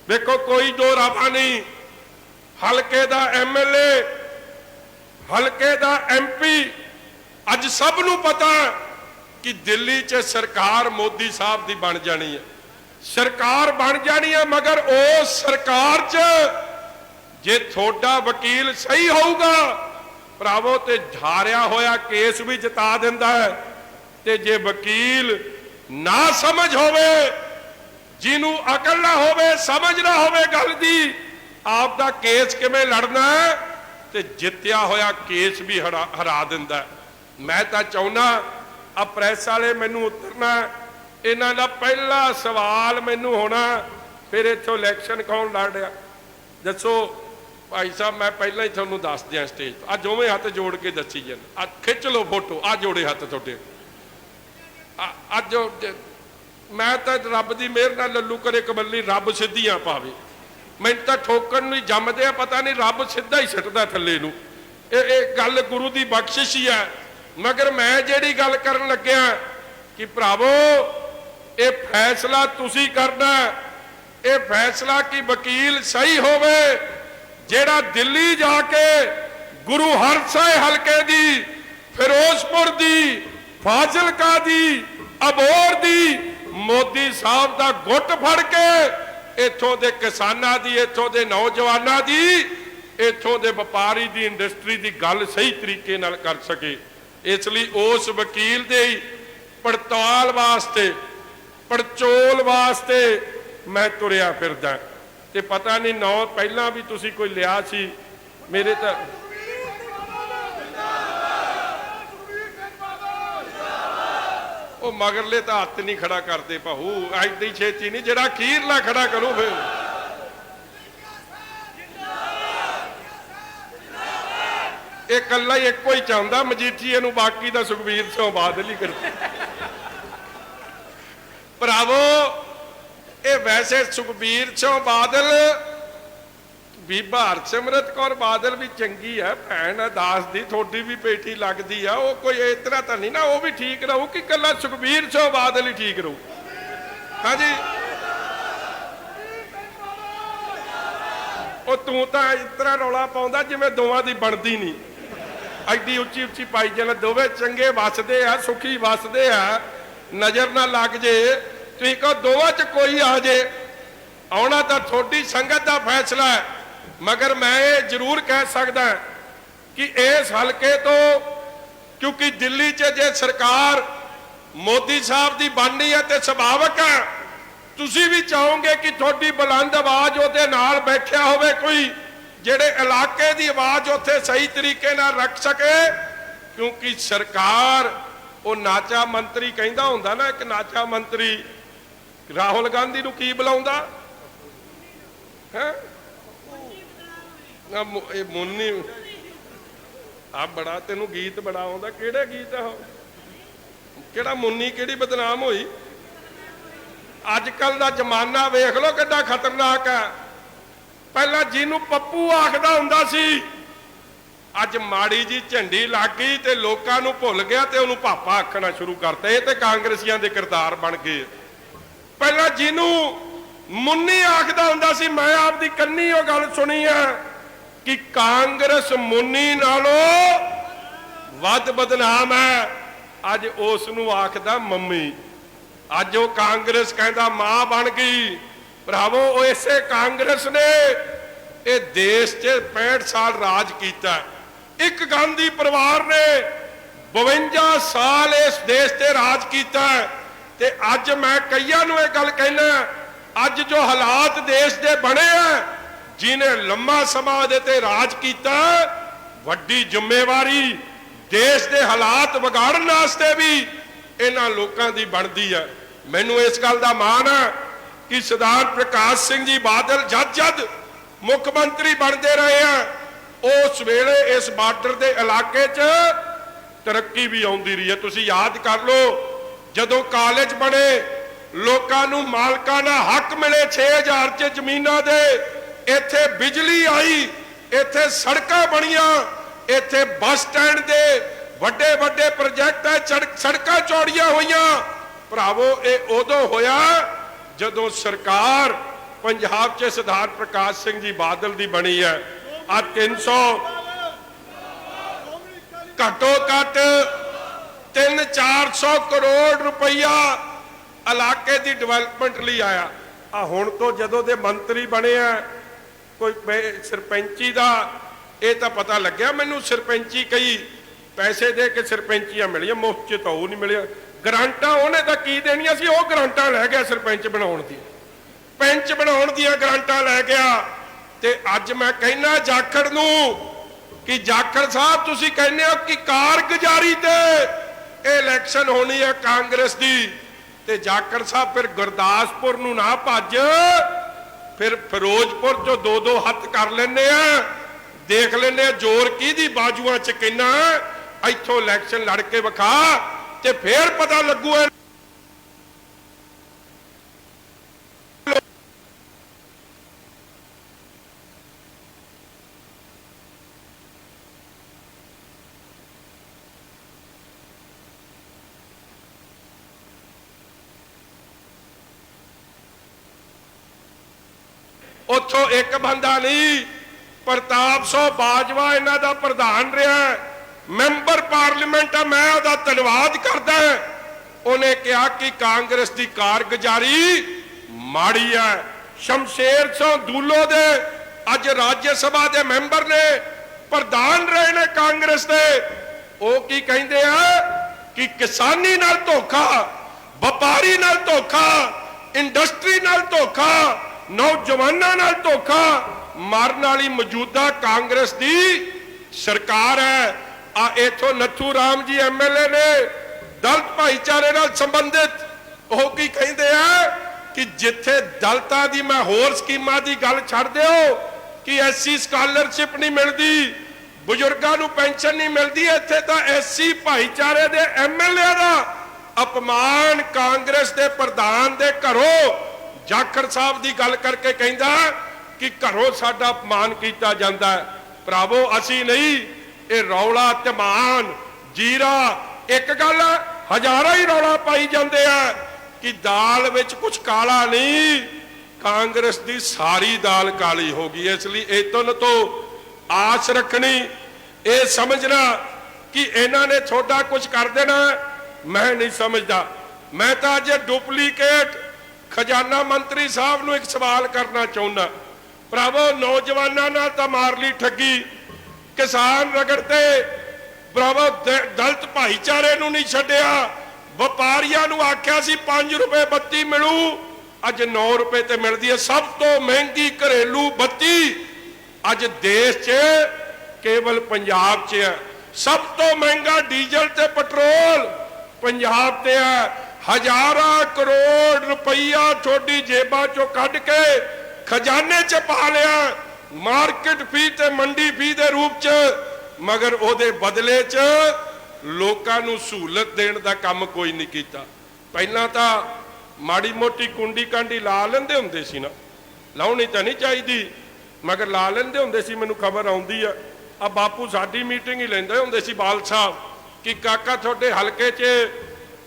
ਵੇਖੋ, ਕੋਈ ਦੋ ਰਾਵਾ ਨਹੀਂ ਹਲਕੇ ਦਾ ਐਮਐਲਏ ਹਲਕੇ ਦਾ ਐਮਪੀ ਅੱਜ ਸਭ ਨੂੰ ਪਤਾ ਕਿ ਦਿੱਲੀ 'ਚ ਸਰਕਾਰ ਮੋਦੀ ਸਾਹਿਬ ਦੀ ਬਣ ਜਾਣੀ ਹੈ ਸਰਕਾਰ ਬਣ ਜਾਣੀ ਹੈ, ਮਗਰ ਉਸ ਸਰਕਾਰ 'ਚ ਜੇ ਤੁਹਾਡਾ ਵਕੀਲ ਸਹੀ ਹੋਊਗਾ ਭਰਾਵੋ, ਤੇ ਧਾਰਿਆ ਹੋਇਆ ਕੇਸ ਵੀ ਜਿਤਾ ਦਿੰਦਾ ਹੈ। ਤੇ ਜੇ ਵਕੀਲ ਨਾ ਸਮਝ ਹੋਵੇ, ਜਿਹਨੂੰ ਅਕਲ ਨਾ ਹੋਵੇ, ਸਮਝ ਨਾ ਹੋਵੇ ਗੱਲ ਦੀ, ਆਪ ਦਾ ਕੇਸ ਕਿਵੇਂ ਲੜਨਾ ਤੇ ਜਿੱਤਿਆ ਹੋਇਆ ਕੇਸ ਵੀ ਹਰਾ ਹਰਾ ਦਿੰਦਾ ਮੈਂ ਤਾਂ ਚਾਹੁੰਦਾ ਆ ਪ੍ਰੈਸ ਵਾਲੇ ਮੈਨੂੰ ਉਤਰਨਾ ਇਹਨਾਂ ਦਾ ਪਹਿਲਾ ਸਵਾਲ ਮੈਨੂੰ ਹੋਣਾ, ਫਿਰ ਇੱਥੋਂ ਇਲੈਕਸ਼ਨ ਕੌਣ ਲੜ ਰਿਹਾ? ਦੱਸੋ ਭਾਈ ਸਾਹਿਬ, ਮੈਂ ਪਹਿਲਾਂ ਹੀ ਤੁਹਾਨੂੰ ਦੱਸ ਦਿਆਂ ਸਟੇਜ ਆ ਦੋਵੇਂ ਹੱਥ ਜੋੜ ਕੇ ਦੱਸੀ ਜਾਂਦੇ। ਆ ਖਿੱਚ ਲਓ ਫੋਟੋ ਆ ਜੋੜੇ ਹੱਥ ਤੁਹਾਡੇ। ਆ- ਅੱਜ ਮੈਂ ਤਾਂ ਰੱਬ ਦੀ ਮਿਹਰ ਨਾਲ ਲੱਲੂ ਕਰੇ ਕਬੱਲੀ ਰੱਬ ਸਿੱਧੀਆਂ ਪਾਵੇ। ਮੈਨੂੰ ਤਾਂ ਠੋਕਣ ਨੂੰ ਜੰਮਦੇ ਆ, ਪਤਾ ਨਹੀਂ ਰੱਬ ਸਿੱਧਾ ਹੀ ਸਿੱਟਦਾ ਥੱਲੇ ਨੂੰ। ਇਹ ਇਹ ਗੱਲ ਗੁਰੂ ਦੀ ਬਖਸ਼ਿਸ਼ ਹੀ ਹੈ ਮਗਰ ਮੈਂ ਜਿਹੜੀ ਗੱਲ ਕਰਨ ਲੱਗਿਆ ਕਿ ਭਰਾਵੋ, ਇਹ ਫੈਸਲਾ ਤੁਸੀਂ ਕਰਨਾ। ਇਹ ਫੈਸਲਾ ਕਿ ਵਕੀਲ ਸਹੀ ਹੋਵੇ ਜਿਹੜਾ ਦਿੱਲੀ ਜਾ ਕੇ ਗੁਰੂ ਹਰਸਾਏ ਹਲਕੇ ਦੀ, ਫਿਰੋਜ਼ਪੁਰ ਦੀ, ਫਾਜ਼ਿਲਕਾ ਦੀ ਅਬੋਰ ਦੀ, ਮੋਦੀ ਸਾਹਿਬ ਦਾ ਗੁੱਟ ਫੜ ਕੇ ਇੱਥੋਂ ਦੇ ਕਿਸਾਨਾਂ ਦੀ, ਇੱਥੋਂ ਦੇ ਨੌਜਵਾਨਾਂ ਦੀ, ਇੱਥੋਂ ਦੇ ਵਪਾਰੀ ਦੀ, ਇੰਡਸਟਰੀ ਦੀ ਗੱਲ ਸਹੀ ਤਰੀਕੇ ਨਾਲ ਕਰ ਸਕੇ। ਇਸ ਲਈ ਉਸ ਵਕੀਲ ਦੇ ਪੜਤਾਲ ਵਾਸਤੇ, ਪੜਚੋਲ ਵਾਸਤੇ ਮੈਂ ਤੁਰਿਆ ਫਿਰਦਾ। ਤੇ ਪਤਾ ਨਹੀਂ ਨੌ ਪਹਿਲਾਂ ਵੀ ਤੁਸੀਂ ਕੋਈ ਲਿਆ ਸੀ। ਮੇਰੇ ਤਾਂ ਉਹ ਮਗਰਲੇ ਤਾਂ ਹੱਥ ਨਹੀਂ ਖੜਾ ਕਰਦੇ ਭਾਊ। ਐਡੀ ਛੇਤੀ ਨਹੀਂ, ਜਿਹੜਾ ਅਖੀਰਲਾ ਖੜਾ ਕਰੂ ਫਿਰ। ਇਹ ਇਕੱਲਾ ਹੀ ਇੱਕੋ ਹੀ ਚਾਹੁੰਦਾ ਮਜੀਠੀਏ ਨੂੰ ਬਾਕੀ ਦਾ ਸੁਖਬੀਰ ਸਿੰਘ ਬਾਦਲ ਹੀ ਕਰਦੇ। ਭਰਾਵੋ ਇਹ ਵੈਸੇ ਸੁਖਬੀਰ ਸਿੰਘ ਬਾਦਲ ਬੀਬਾ ਹਰਸਿਮਰਤ ਕੌਰ ਬਾਦਲ ਵੀ ਚੰਗੀ ਹੈ, ਭੈਣ ਹੈ ਦੀ ਤੁਹਾਡੀ ਵੀ ਬੇਟੀ ਲੱਗਦੀ ਆ, ਉਹ ਕੋਈ ਇਸ ਤਰ੍ਹਾਂ ਤਾਂ ਨਹੀਂ ਨਾ, ਉਹ ਵੀ ਠੀਕ ਰਹੂ ਕਿ ਕੱਲਾ ਸੁਖਬੀਰ ਸਿੰਘ ਬਾਦਲ ਹੀ ਠੀਕ ਰਹੂ। ਹਾਂਜੀ। ਉਹ ਤੂੰ ਤਾਂ ਇਸ ਤਰ੍ਹਾਂ ਰੌਲਾ ਪਾਉਂਦਾ ਜਿਵੇਂ ਦੋਵਾਂ ਦੀ ਬਣਦੀ ਨਹੀਂ। ਐਡੀ ਉੱਚੀ ਉੱਚੀ ਪਾਈ ਜਾਣ ਦੋਵੇਂ ਚੰਗੇ ਵੱਸਦੇ ਆ, ਸੁਖੀ ਵੱਸਦੇ ਆ, ਨਜ਼ਰ ਨਾ ਲੱਗ ਜੇ। ਤੁਸੀਂ ਕਹੋ ਦੋਵਾਂ ਚ ਕੋਈ ਆ ਜੇ। ਆਉਣਾ ਤਾਂ ਤੁਹਾਡੀ ਸੰਗਤ ਦਾ ਫੈਸਲਾ ਹੈ। ਮਗਰ ਮੈਂ ਇਹ ਜ਼ਰੂਰ ਕਹਿ ਸਕਦਾ ਕਿ ਇਸ ਹਲਕੇ ਤੋਂ, ਕਿਉਂਕਿ ਦਿੱਲੀ 'ਚ ਜੇ ਸਰਕਾਰ ਮੋਦੀ ਸਾਹਿਬ ਦੀ ਬਣਨੀ ਹੈ ਤੇ ਸੁਭਾਵਕ ਹੈ, ਤੁਸੀਂ ਵੀ ਚਾਹੋਗੇ ਕਿ ਤੁਹਾਡੀ ਬੁਲੰਦ ਆਵਾਜ਼ ਉਹਦੇ ਨਾਲ ਬੈਠਿਆ ਹੋਵੇ ਕੋਈ, ਜਿਹੜੇ ਇਲਾਕੇ ਦੀ ਆਵਾਜ਼ ਉੱਥੇ ਸਹੀ ਤਰੀਕੇ ਨਾਲ ਰੱਖ ਸਕੇ? ਕਿਉਂਕਿ ਸਰਕਾਰ, ਉਹ ਨਾਚਾ ਮੰਤਰੀ ਕਹਿੰਦਾ ਹੁੰਦਾ ਨਾ, ਇੱਕ ਨਾਚਾ ਮੰਤਰੀ ਰਾਹੁਲ ਗਾਂਧੀ ਨੂੰ ਕੀ ਬੁਲਾਉਂਦਾ? ਹੈ? ਆ ਇਹ ਮੁੰਨੀ ਆ ਬੜਾ, ਤੈਨੂੰ ਗੀਤ ਬੜਾ ਆਉਂਦਾ। ਕਿਹੜੇ ਗੀਤ ਆ ਕਿਹੜਾ ਮੁੰਨੀ, ਕਿਹੜੀ ਬਦਨਾਮ ਹੋਈ? ਅੱਜ ਕੱਲ ਦਾ ਜ਼ਮਾਨਾ ਵੇਖ ਲਓ ਕਿੱਡਾ ਖਤਰਨਾਕ ਹੈ ਪਹਿਲਾਂ ਜਿਹਨੂੰ ਪੱਪੂ ਆਖਦਾ ਹੁੰਦਾ ਸੀ, ਅੱਜ ਮਾੜੀ ਜੀ ਝੰਡੀ ਲੱਗ ਗਈ ਤੇ ਲੋਕਾਂ ਨੂੰ ਭੁੱਲ ਗਿਆ ਤੇ ਉਹਨੂੰ ਪਾਪਾ ਆਖਣਾ ਸ਼ੁਰੂ ਕਰਤਾ। ਇਹ ਤੇ ਕਾਂਗਰਸੀਆਂ ਦੇ ਕਿਰਦਾਰ ਬਣ ਗਏ। ਪਹਿਲਾਂ ਜਿਹਨੂੰ ਮੁੰਨੀ ਆਖਦਾ ਹੁੰਦਾ ਸੀ, ਮੈਂ ਆਪਦੀ ਕੰਨੀ ਉਹ ਗੱਲ ਸੁਣੀ ਆ ਕਿ ਕਾਂਗਰਸ ਮੁੰਨੀ ਨਾਲੋਂ ਵੱਧ ਬਦਨਾਮ ਹੈ। ਅੱਜ ਉਸ ਨੂੰ ਆਖਦਾ ਮੰਮੀ। ਅੱਜ ਉਹ ਕਾਂਗਰਸ ਕਹਿੰਦਾ ਮਾਂ ਬਣ ਗਈ। ਭਰਾਵੋ, ਉਹ ਇਸੇ ਕਾਂਗਰਸ ਨੇ ਇਹ ਦੇਸ਼ 'ਚ 65 ਸਾਲ ਰਾਜ ਕੀਤਾ। ਇੱਕ ਗਾਂਧੀ ਪਰਿਵਾਰ ਨੇ 52 ਸਾਲ ਇਸ ਦੇਸ਼ ਤੇ ਰਾਜ ਕੀਤਾ। ਤੇ ਅੱਜ ਮੈਂ ਕਈਆਂ ਨੂੰ ਇਹ ਗੱਲ ਕਹਿਣਾ ਅੱਜ ਜੋ ਹਾਲਾਤ ਦੇਸ਼ ਦੇ ਬਣੇ ਆ, ਜਿਨੇ ਲੰਮਾ ਸਮਾਂ ਦੇ ਤੇ ਰਾਜ ਕੀਤਾ, ਵੱਡੀ ਜ਼ਿੰਮੇਵਾਰੀ ਦੇਸ਼ ਦੇ ਹਾਲਾਤ ਵਿਗਾੜਨ ਵਾਸਤੇ ਵੀ ਇਹਨਾਂ ਲੋਕਾਂ ਦੀ ਬਣਦੀ ਹੈ ਮੈਨੂੰ ਇਸ ਗੱਲ ਦਾ ਮਾਣ ਹੈ ਕਿ ਸਰਦਾਰ ਪ੍ਰਕਾਸ਼ ਸਿੰਘ ਜੀ ਬਾਦਲ ਜਦ ਜਦ ਮੁੱਖ ਮੰਤਰੀ ਬਣਦੇ ਰਹੇ ਆ, ਉਸ ਵੇਲੇ ਇਸ ਬਾਰਡਰ ਦੇ ਇਲਾਕੇ 'ਚ ਤਰੱਕੀ ਵੀ ਆਉਂਦੀ ਰਹੀ ਹੈ ਤੁਸੀਂ ਯਾਦ ਕਰ ਲਓ ਜਦੋਂ ਕਾਲਜ ਬਣੇ, ਲੋਕਾਂ ਨੂੰ ਮਾਲਕਾਂ ਦਾ ਹੱਕ ਮਿਲੇ 6000 'ਚ ਜ਼ਮੀਨਾਂ ਦੇ। ਇੱਥੇ ਬਿਜਲੀ ਆਈ, ਇੱਥੇ ਸੜਕਾਂ ਬਣੀਆਂ, ਇੱਥੇ ਬੱਸ ਸਟੈਂਡ ਦੇ ਵੱਡੇ ਵੱਡੇ ਪ੍ਰੋਜੈਕਟ ਹੈ ਸੜਕਾਂ ਚੌੜੀਆਂ ਹੋਈਆਂ। ਭਰਾਵੋ, ਇਹ ਉਦੋਂ ਹੋਇਆ ਜਦੋਂ ਸਰਕਾਰ ਪੰਜਾਬ 'ਚ ਸਰਦਾਰ ਪ੍ਰਕਾਸ਼ ਸਿੰਘ ਜੀ ਬਾਦਲ ਦੀ ਬਣੀ ਹੈ ਆ 300 ਘੱਟੋ ਘੱਟ 3-400 ਕਰੋੜ ਰੁਪਈਆ ਇਲਾਕੇ ਦੀ ਡਿਵੈਲਪਮੈਂਟ ਲਈ ਆਇਆ। ਆ ਹੁਣ ਤੋਂ ਜਦੋਂ ਦੇ ਮੰਤਰੀ ਬਣੇ ਆ, ਕੋਈ ਸਰਪੰਚੀ ਦਾ, ਇਹ ਤਾਂ ਪਤਾ ਲੱਗਿਆ ਮੈਨੂੰ ਸਰਪੰਚੀ ਕਈ ਪੈਸੇ ਦੇ ਕੇ ਸਰਪੰਚੀਆਂ ਮਿਲੀਆਂ, ਮੁਫਤ ਚ ਤਾਂ ਉਹ ਨਹੀਂ ਮਿਲਿਆ। ਗਰਾਂਟਾਂ ਉਹਨੇ ਤਾਂ ਕੀ ਦੇਣੀਆਂ ਸੀ? ਉਹ ਗਰਾਂਟਾਂ ਲੈ ਗਿਆ ਸਰਪੰਚ ਬਣਾਉਣ ਦੀ। ਪੈਂਚ ਬਣਾਉਣ ਦੀਆਂ ਗਰਾਂਟਾਂ ਲੈ ਗਿਆ। ਤੇ ਅੱਜ ਮੈਂ ਕਹਿਣਾ ਜਾਖੜ ਨੂੰ ਕਿ ਜਾਖੜ ਸਾਹਿਬ, ਤੁਸੀਂ ਕਹਿੰਦੇ ਹੋ ਕਿ ਕਾਰਗੁਜ਼ਾਰੀ ਤੇ ਇਹ ਇਲੈਕਸ਼ਨ ਹੋਣੀ ਹੈ ਕਾਂਗਰਸ ਦੀ, ਤੇ ਜਾਖੜ ਸਾਹਿਬ ਫਿਰ ਗੁਰਦਾਸਪੁਰ ਨੂੰ ਨਾ ਭੱਜ। ਫਿਰ ਫਿਰੋਜ਼ਪੁਰ ਚੋਂ ਦੋ ਦੋ ਹੱਥ ਕਰ ਲੈਨੇ ਆ, ਦੇਖ ਲੈਨੇ ਆ ਜ਼ੋਰ ਕਿਹਦੀ ਬਾਜੂਆਂ 'ਚ ਕਿੰਨਾ, ਇੱਥੋਂ ਇਲੈਕਸ਼ਨ ਲੜ ਕੇ ਵਿਖਾ, ਤੇ ਫੇਰ ਪਤਾ ਲੱਗੂ ਉੱਥੋਂ ਇੱਕ ਬੰਦਾ ਨਹੀਂ, ਪ੍ਰਤਾਪ ਸਿੰਘ ਬਾਜਵਾ ਇਹਨਾਂ ਦਾ ਪ੍ਰਧਾਨ ਰਿਹਾ ਮੈਂਬਰ ਪਾਰਲੀਮੈਂਟ ਆ, ਮੈਂ ਉਹਦਾ ਧੰਨਵਾਦ ਕਰਦਾ ਹਾਂ। ਉਹਨੇ ਕਿਹਾ ਕਿ ਕਾਂਗਰਸ ਦੀ ਕਾਰਗੁਜ਼ਾਰੀ ਮਾੜੀ ਹੈ। ਸ਼ਮਸ਼ੇਰ ਸਿੰਘ ਦੂਲੋ ਦੇ ਅੱਜ ਰਾਜ ਸਭਾ ਦੇ ਮੈਂਬਰ ਨੇ ਪ੍ਰਧਾਨ ਰਹੇ ਨੇ ਕਾਂਗਰਸ ਦੇ। ਉਹ ਕੀ ਕਹਿੰਦੇ ਆ ਕਿ ਕਿਸਾਨੀ ਨਾਲ ਧੋਖਾ, ਵਪਾਰੀ ਨਾਲ ਧੋਖਾ, ਇੰਡਸਟਰੀ ਨਾਲ ਧੋਖਾ ਨੌਜਵਾਨਾਂ ਨਾਲ ਧੋਖਾ ਮਾਰਨ ਵਾਲੀ ਮੌਜੂਦਾ ਕਾਂਗਰਸ ਦੀ ਸਰਕਾਰ ਹੈ। ਆ ਇਥੋਂ ਨੱਥੂ ਰਾਮ ਜੀ ਐਮਐਲਏ ਨੇ ਦਲਿਤ ਭਾਈਚਾਰੇ ਨਾਲ ਸੰਬੰਧਿਤ ਉਹ ਕੀ ਕਹਿੰਦੇ ਆ ਕਿ ਜਿੱਥੇ ਦਲਤਾਂ ਦੀ ਮੈਂ ਹੋਰ ਸਕੀਮਾਂ ਦੀ ਗੱਲ ਛੱਡ ਦਿਓ ਕਿ ਐਸਸੀ ਸਕਾਲਰਸ਼ਿਪ ਨਹੀਂ ਮਿਲਦੀ, ਬਜ਼ੁਰਗਾਂ ਨੂੰ ਪੈਨਸ਼ਨ ਨਹੀਂ ਮਿਲਦੀ, ਇੱਥੇ ਤਾਂ ਐਸਸੀ ਭਾਈਚਾਰੇ ਦੇ ਐਮਐਲਏ ਦਾ ਅਪਮਾਨ ਕਾਂਗਰਸ ਦੇ ਪ੍ਰਧਾਨ ਦੇ ਘਰੋਂ ਜਾਖੜ ਸਾਹਿਬ ਦੀ ਗੱਲ ਕਰਕੇ ਕਹਿੰਦਾ ਕਿ ਘਰੋਂ ਸਾਡਾ ਅਪਮਾਨ ਕੀਤਾ ਜਾਂਦਾ ਭਰਾਵੋ, ਅਸੀਂ ਨਹੀਂ, ਇਹ ਰੌਲਾ ਧਮਾਨ ਜੀਰਾ, ਇੱਕ ਗੱਲ, ਹਜ਼ਾਰਾਂ ਹੀ ਰੌਲਾ ਪਾਈ ਜਾਂਦੇ ਆ ਕਿ ਦਾਲ ਵਿੱਚ ਕੁਝ ਕਾਲਾ ਨਹੀਂ, ਕਾਂਗਰਸ ਦੀ ਸਾਰੀ ਦਾਲ ਕਾਲੀ ਹੋ ਗਈ। ਇਸ ਲਈ ਇਤਨ ਤੋਂ ਆਸ ਰੱਖਣੀ, ਇਹ ਸਮਝਣਾ ਕਿ ਇਹਨਾਂ ਨੇ ਤੁਹਾਡਾ ਕੁਝ ਕਰ ਦੇਣਾ, ਮੈਂ ਨਹੀਂ ਸਮਝਦਾ। ਮੈਂ ਤਾਂ ਅੱਜ ਡੁਪਲੀਕੇਟ ਖਜ਼ਾਨਾ ਮੰਤਰੀ ਸਾਹਿਬ ਨੂੰ ਇੱਕ ਸਵਾਲ ਕਰਨਾ ਚਾਹੁੰਦਾ। ਭਰਾਵੋ, ਨੌਜਵਾਨਾਂ ਨਾਲ ਤਾਂ ਮਾਰ ਲਈ ਠੱਗੀ। ਕਿਸਾਨ ਰਗੜ ਤੇ, ਭਰਾਵੋ, ਦ- ਭਾਈਚਾਰੇ ਨੂੰ ਨਹੀਂ ਛੱਡਿਆ। ਵਪਾਰੀਆਂ ਨੂੰ ਆਖਿਆ ਸੀ 5 ਰੁਪਏ ਬੱਤੀ ਮਿਲੂ। ਅੱਜ 9 ਰੁਪਏ ਤੇ ਮਿਲਦੀ ਹੈ। ਸਭ ਤੋਂ ਮਹਿੰਗੀ ਘਰੇਲੂ ਬੱਤੀ ਅੱਜ ਦੇਸ਼ 'ਚ, ਕੇਵਲ ਪੰਜਾਬ 'ਚ ਹੈ। ਸਭ ਤੋਂ ਮਹਿੰਗਾ ਡੀਜ਼ਲ ਤੇ ਪੈਟਰੋਲ ਪੰਜਾਬ ਤੇ ਹੈ। ਹਜ਼ਾਰਾਂ ਕਰੋੜ ਰੁਪਈਆ ਤੁਹਾਡੀ ਜੇਬਾਂ 'ਚੋਂ ਕੱਢ ਕੇ ਖਜ਼ਾਨੇ 'ਚ ਪਾ ਲਿਆ, ਮਾਰਕੀਟ ਫੀ ਤੇ ਮੰਡੀ ਫੀ ਦੇ ਰੂਪ 'ਚ, ਮਗਰ ਉਹਦੇ ਬਦਲੇ 'ਚ ਲੋਕਾਂ ਨੂੰ ਸਹੂਲਤ ਦੇਣ ਦਾ ਕੰਮ ਕੋਈ ਨਹੀਂ ਕੀਤਾ। ਪਹਿਲਾਂ ਤਾਂ ਮਾੜੀ ਮੋਟੀ ਕੁੰਡੀ ਕਾਂਡੀ ਲਾ ਲੈਂਦੇ ਹੁੰਦੇ ਸੀ ਨਾ। ਲਾਉਣੀ ਤਾਂ ਨਹੀਂ ਚਾਹੀਦੀ, ਮਗਰ ਲਾ ਲੈਂਦੇ ਹੁੰਦੇ ਸੀ, ਮੈਨੂੰ ਖਬਰ ਆਉਂਦੀ ਆ। ਆ ਬਾਪੂ ਸਾਡੀ ਮੀਟਿੰਗ ਹੀ ਲੈਂਦੇ ਹੁੰਦੇ ਸੀ ਬਾਲ ਸਾਹਿਬ, ਕਿ ਕਾਕਾ ਤੁਹਾਡੇ ਹਲਕੇ 'ਚ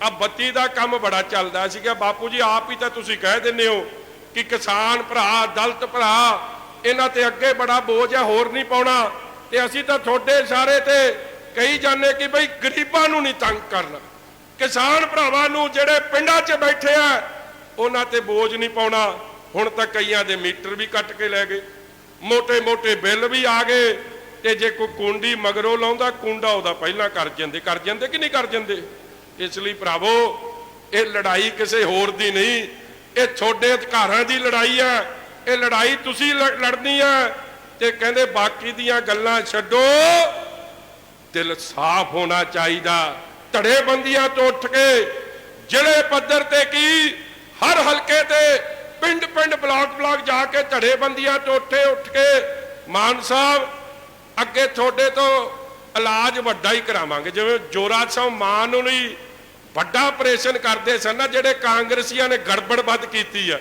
ਆ ਬੱਤੀ ਦਾ ਕੰਮ ਬੜਾ ਚੱਲਦਾ ਸੀਗਾ। ਬਾਪੂ ਜੀ, ਆਪ ਹੀ ਤਾਂ ਤੁਸੀਂ ਕਹਿ ਦਿੰਦੇ ਹੋ ਕਿ ਕਿਸਾਨ ਭਰਾ, ਦਲਤ ਭਰਾ, ਇਹਨਾਂ ਤੇ ਅੱਗੇ ਬੜਾ ਬੋਝ ਹੈ ਹੋਰ ਨਹੀਂ ਪਾਉਣਾ। ਤੇ ਅਸੀਂ ਤਾਂ ਤੁਹਾਡੇ ਸਾਰੇ ਤੇ ਕਹੀ ਜਾਂਦੇ ਕਿ ਬਈ ਗਰੀਬਾਂ ਨੂੰ ਨਹੀਂ ਤੰਗ ਕਰਨਾ। ਕਿਸਾਨ ਭਰਾਵਾਂ ਨੂੰ ਜਿਹੜੇ ਪਿੰਡਾਂ 'ਚ ਬੈਠੇ ਆ, ਉਹਨਾਂ ਤੇ ਬੋਝ ਨਹੀਂ ਪਾਉਣਾ। ਹੁਣ ਤਾਂ ਕਈਆਂ ਦੇ ਮੀਟਰ ਵੀ ਕੱਟ ਕੇ ਲੈ ਗਏ। ਮੋٹے-ਮੋٹے ਬਿੱਲ ਵੀ ਆ ਗਏ। ਤੇ ਜੇ ਕੋਈ ਕੁੰਡੀ ਮਗਰੋਂ ਲਾਉਂਦਾ, ਕੁੰਡਾ ਉਹਦਾ ਪਹਿਲਾਂ ਕਰ ਜਾਂਦੇ। ਕਰ ਜਾਂਦੇ ਕਿ ਨਹੀਂ ਕਰ ਜਾਂਦੇ? ਇਸ ਲਈ ਭਰਾਵੋ, ਇਹ ਲੜਾਈ ਕਿਸੇ ਹੋਰ ਦੀ ਨਹੀਂ, ਇਹ ਤੁਹਾਡੇ ਅਧਿਕਾਰਾਂ ਦੀ ਲੜਾਈ ਹੈ, ਇਹ ਲੜਾਈ ਤੁਸੀਂ ਲੜਨੀ ਹੈ। ਤੇ ਕਹਿੰਦੇ ਬਾਕੀ ਦੀਆਂ ਗੱਲਾਂ ਛੱਡੋ, ਦਿਲ ਸਾਫ਼ ਹੋਣਾ ਚਾਹੀਦਾ। ਧੜੇ ਬੰਦੀਆਂ ਤੋਂ ਉੱਠ ਕੇ ਜ਼ਿਲ੍ਹੇ ਪੱਧਰ ਤੇ ਕੀ, ਹਰ ਹਲਕੇ ਤੇ ਪਿੰਡ ਪਿੰਡ ਬਲਾਕ ਬਲਾਕ ਜਾ ਕੇ ਧੜੇ ਬੰਦੀਆਂ ਤੋਂ ਉੱਠੇ, ਉੱਠ ਕੇ ਮਾਨ ਸਾਹਿਬ, ਅੱਗੇ ਤੁਹਾਡੇ ਤੋਂ ਇਲਾਜ ਵੱਡਾ ਹੀ ਕਰਾਵਾਂਗੇ। ਜਿਵੇਂ ਜੋਰਾਜ ਸਾਹਿਬ ਮਾਨ ਨੂੰ ਨਹੀਂ ਵੱਡਾ ਆਪਰੇਸ਼ਨ ਕਰਦੇ ਸਨ ਨਾ, ਜਿਹੜੇ ਕਾਂਗਰਸੀਆਂ ਨੇ ਗੜਬੜ ਕੀਤੀ ਆ।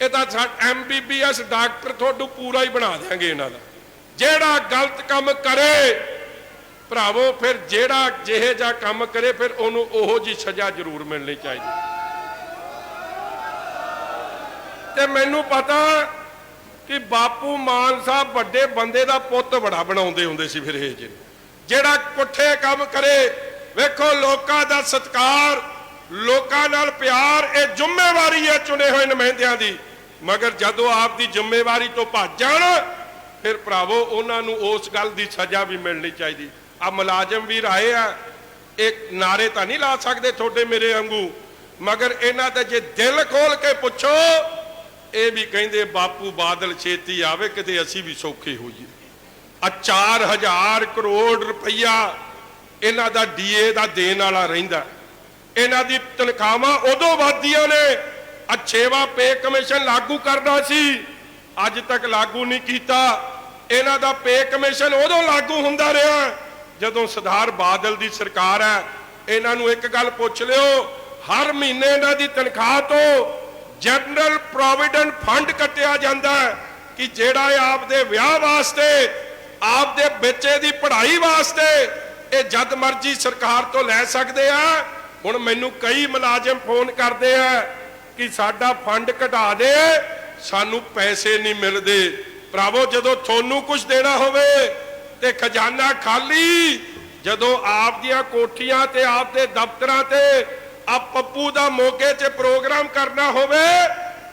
ਇਹ ਤਾਂ ਐਮਬੀਬੀਐਸ ਡਾਕਟਰ ਤੁਹਾਨੂੰ ਪੂਰਾ ਹੀ ਬਣਾ ਦਿਆਂਗੇ ਇਹਨਾਂ ਦਾ। ਜਿਹੜਾ ਗਲਤ ਕੰਮ ਕਰੇ, ਭਰਾਵੋ, ਫਿਰ ਜਿਹੜਾ ਜਿਹੇ ਜਿਹਾ ਕੰਮ ਕਰੇ, ਫਿਰ ਉਹਨੂੰ ਉਹੋ ਜੀ ਸਜ਼ਾ ਜ਼ਰੂਰ ਮਿਲਣੀ ਚਾਹੀਦੀ। ਤੇ ਮੈਨੂੰ ਪਤਾ ਕਿ ਬਾਪੂ ਮਾਨ ਸਾਹਿਬ ਵੱਡੇ ਬੰਦੇ ਦਾ ਪੁੱਤ ਬੜਾ ਬਣਾਉਂਦੇ ਹੁੰਦੇ ਸੀ ਫਿਰ ਇਹ ਜਿਹੇ। ਜਿਹੜਾ ਪੁੱਠੇ ਕੰਮ ਕਰੇ, ਵੇਖੋ ਲੋਕਾਂ ਦਾ ਸਤਿਕਾਰ, ਲੋਕਾਂ ਨਾਲ ਪਿਆਰ, ਇਹ ਜ਼ਿੰਮੇਵਾਰੀ ਹੈ ਚੁਣੇ ਹੋਏ ਨੁਮਾਇੰਦਿਆਂ ਦੀ। ਮਗਰ ਜਦੋਂ ਆਪ ਦੀ ਜ਼ਿੰਮੇਵਾਰੀ ਤੋਂ ਭੱਜ ਜਾਣ, ਫਿਰ ਭਰਾਵੋ, ਉਹਨਾਂ ਨੂੰ ਉਸ ਗੱਲ ਦੀ ਸਜ਼ਾ ਵੀ ਮਿਲਣੀ ਚਾਹੀਦੀ। ਆ ਮੁਲਾਜ਼ਮ ਵੀ ਰਾਏ ਆ, ਇਹ ਨਾਰੇ ਤਾਂ ਨਹੀਂ ਲਾ ਸਕਦੇ ਤੁਹਾਡੇ ਮੇਰੇ ਵਾਂਗੂ। ਮਗਰ ਇਹਨਾਂ ਤੇ ਜੇ ਦਿਲ ਖੋਲ ਕੇ ਪੁੱਛੋ, ਇਹ ਵੀ ਕਹਿੰਦੇ, ਬਾਪੂ ਬਾਦਲ ਛੇਤੀ ਆਵੇ, ਕਿਤੇ ਅਸੀਂ ਵੀ ਸੌਖੇ ਹੋਈਏ। ਆ 4000 ਕਰੋੜ ਰੁਪਈਆ ਇਹਨਾਂ ਦਾ ਡੀਏ ਦਾ ਦੇਣ ਵਾਲਾ ਰਹਿੰਦਾ। ਇਹਨਾਂ ਦੀ ਤਨਖਾਹਾਂ ਉਦੋਂ ਵੱਧਦੀਆਂ ਨੇ। ਅੱਛੇਵਾ ਪੇ ਕਮਿਸ਼ਨ ਲਾਗੂ ਕਰਨਾ ਸੀ। ਅੱਜ ਤੱਕ ਲਾਗੂ ਨਹੀਂ ਕੀਤਾ। ਇਹਨਾਂ ਦਾ ਪੇ ਕਮਿਸ਼ਨ ਉਦੋਂ ਲਾਗੂ ਹੁੰਦਾ ਰਿਹਾ ਜਦੋਂ ਸਰਦਾਰ ਬਾਦਲ ਦੀ ਸਰਕਾਰ ਹੈ। ਇਹਨਾਂ ਨੂੰ ਇੱਕ ਗੱਲ ਪੁੱਛ ਲਿਓ, ਹਰ ਮਹੀਨੇ ਇਹਨਾਂ ਦੀ ਤਨਖਾਹ ਤੋਂ ਜਨਰਲ ਪ੍ਰੋਵੀਡੈਂਟ ਫੰਡ ਕੱਟਿਆ ਜਾਂਦਾ ਕਿ ਜਿਹੜਾ ਆਪਦੇ ਵਿਆਹ ਵਾਸਤੇ ਆਪ ਦੇ ਬੱਚੇ ਦੀ ਪੜ੍ਹਾਈ ਵਾਸਤੇ ਇਹ ਜਦ ਮਰਜ਼ੀ ਸਰਕਾਰ ਤੋਂ ਲੈ ਸਕਦੇ ਆ। ਹੁਣ ਮੈਨੂੰ ਕਈ ਮੁਲਾਜ਼ਮ ਫੋਨ ਕਰਦੇ ਆ ਕਿ ਸਾਡਾ ਫੰਡ ਘਟਾ ਦੇ, ਸਾਨੂੰ ਪੈਸੇ ਨਹੀਂ ਮਿਲਦੇ। ਭਰਾਵੋ, ਜਦੋਂ ਤੁਹਾਨੂੰ ਕੁਝ ਦੇਣਾ ਹੋਵੇ ਤੇ ਖਜ਼ਾਨਾ ਖਾਲੀ, ਜਦੋਂ ਆਪ ਦੀਆਂ ਕੋਠੀਆਂ ਤੇ ਆਪ ਦੇ ਦਫ਼ਤਰਾਂ ਤੇ ਆ ਪੱਪੂ ਦਾ ਮੌਕੇ 'ਚ ਪ੍ਰੋਗਰਾਮ ਕਰਨਾ ਹੋਵੇ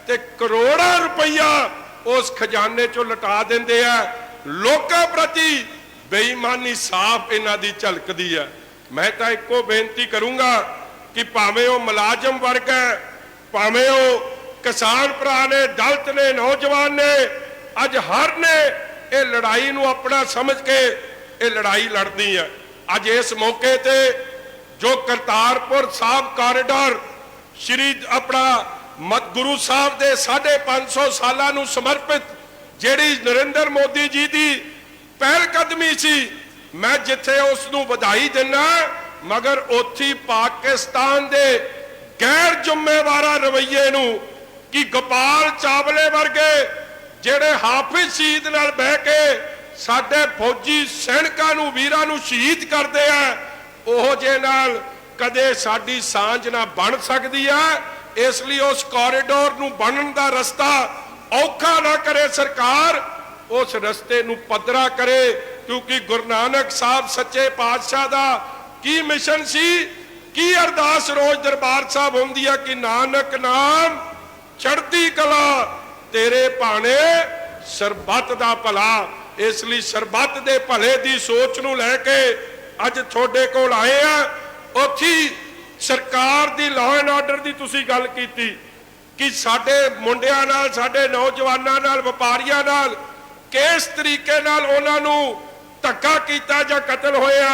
ਤੇ ਕਰੋੜਾਂ ਰੁਪਈਆ ਉਸ ਖਜ਼ਾਨੇ 'ਚੋਂ ਲਟਾ ਦਿੰਦੇ ਆ। ਲੋਕਾਂ ਪ੍ਰਤੀ ਬੇਈਮਾਨੀ ਸਾਫ਼ ਇਹਨਾਂ ਦੀ ਝਲਕਦੀ ਹੈ। ਮੈਂ ਤਾਂ ਇੱਕੋ ਬੇਨਤੀ ਕਰੂੰਗਾ ਕਿ ਭਾਵੇਂ ਉਹ ਮੁਲਾਜ਼ਮ ਵਰਗ ਹੈ, ਭਾਵੇਂ ਉਹ ਕਿਸਾਨ ਭਰਾ ਨੇ, ਦਲਤ ਨੇ, ਨੌਜਵਾਨ ਨੇ, ਅੱਜ ਹਰ ਨੇ ਇਹ ਲੜਾਈ ਨੂੰ ਆਪਣਾ ਸਮਝ ਕੇ ਇਹ ਲੜਾਈ ਲੜਨੀ ਹੈ। ਅੱਜ ਇਸ ਮੌਕੇ ਤੇ ਜੋ ਕਰਤਾਰਪੁਰ ਸਾਹਿਬ ਕਾਰੀਡੋਰ ਸ਼੍ਰੀ ਆਪਣਾ ਮਤ ਗੁਰੂ ਸਾਹਿਬ ਦੇ 550 ਸਾਲਾਂ ਨੂੰ ਸਮਰਪਿਤ ਜਿਹੜੀ ਨਰਿੰਦਰ ਮੋਦੀ ਜੀ ਦੀ ਪਹਿਲ ਕਦਮੀ ਸੀ, ਮੈਂ ਜਿੱਥੇ ਉਸ ਨੂੰ ਵਧਾਈ ਦਿੰਨਾ, ਮਗਰ ਉੱਥੀ ਪਾਕਿਸਤਾਨ ਦੇ ਗੈਰ ਜ਼ਿੰਮੇਵਾਰਾ ਰਵੱਈਏ ਨੂੰ ਕਿ ਗੋਪਾਲ ਚਾਵਲੇ ਵਰਗੇ ਜਿਹੜੇ ਹਾਫਿਜ਼ ਸ਼ਹੀਦ ਨਾਲ ਬਹਿ ਕੇ ਸਾਡੇ ਫੌਜੀ ਸੈਨਿਕਾਂ ਨੂੰ, ਵੀਰਾਂ ਨੂੰ ਸ਼ਹੀਦ ਕਰਦੇ ਆ, ਉਹ ਜੇ ਨਾਲ ਕਦੇ ਸਾਡੀ ਸਾਂਝ ਨਾ ਬਣ ਸਕਦੀ ਆ। ਇਸ ਲਈ ਉਸ ਕੋਰੀਡੋਰ ਨੂੰ ਬਣਨ ਦਾ ਰਸਤਾ ਔਖਾ ਨਾ ਕਰੇ ਸਰਕਾਰ, ਉਸ ਰਸਤੇ ਨੂੰ ਪੱਧਰਾ ਕਰੇ, ਕਿਉਂਕਿ ਗੁਰੂ ਨਾਨਕ ਸਾਹਿਬ ਸੱਚੇ ਪਾਤਸ਼ਾਹ ਦਾ ਕੀ ਮਿਸ਼ਨ ਸੀ? ਕੀ ਅਰਦਾਸ ਰੋਜ਼ ਦਰਬਾਰ ਸਾਹਿਬ ਹੁੰਦੀ ਆ ਕਿ ਨਾਨਕ ਨਾਮ ਚੜ੍ਹਦੀ ਕਲਾ, ਤੇਰੇ ਭਾਣੇ ਸਰਬੱਤ ਦਾ ਭਲਾ। ਇਸ ਲਈ ਸਰਬੱਤ ਦੇ ਭਲੇ ਦੀ ਸੋਚ ਨੂੰ ਲੈ ਕੇ ਅੱਜ ਤੁਹਾਡੇ ਕੋਲ ਆਏ ਆ। ਉੱਥੀ ਸਰਕਾਰ ਦੀ ਲਾਅ ਐਂਡ ਆਰਡਰ ਦੀ ਤੁਸੀਂ ਗੱਲ ਕੀਤੀ। ਕਿ ਸਾਡੇ ਮੁੰਡਿਆਂ ਨਾਲ, ਸਾਡੇ ਨੌਜਵਾਨਾਂ ਨਾਲ, ਵਪਾਰੀਆਂ ਨਾਲ ਕਿਸ ਤਰੀਕੇ ਨਾਲ ਉਹਨਾਂ ਨੂੰ ਧੱਕਾ ਕੀਤਾ ਜਾਂ ਕਤਲ ਹੋਇਆ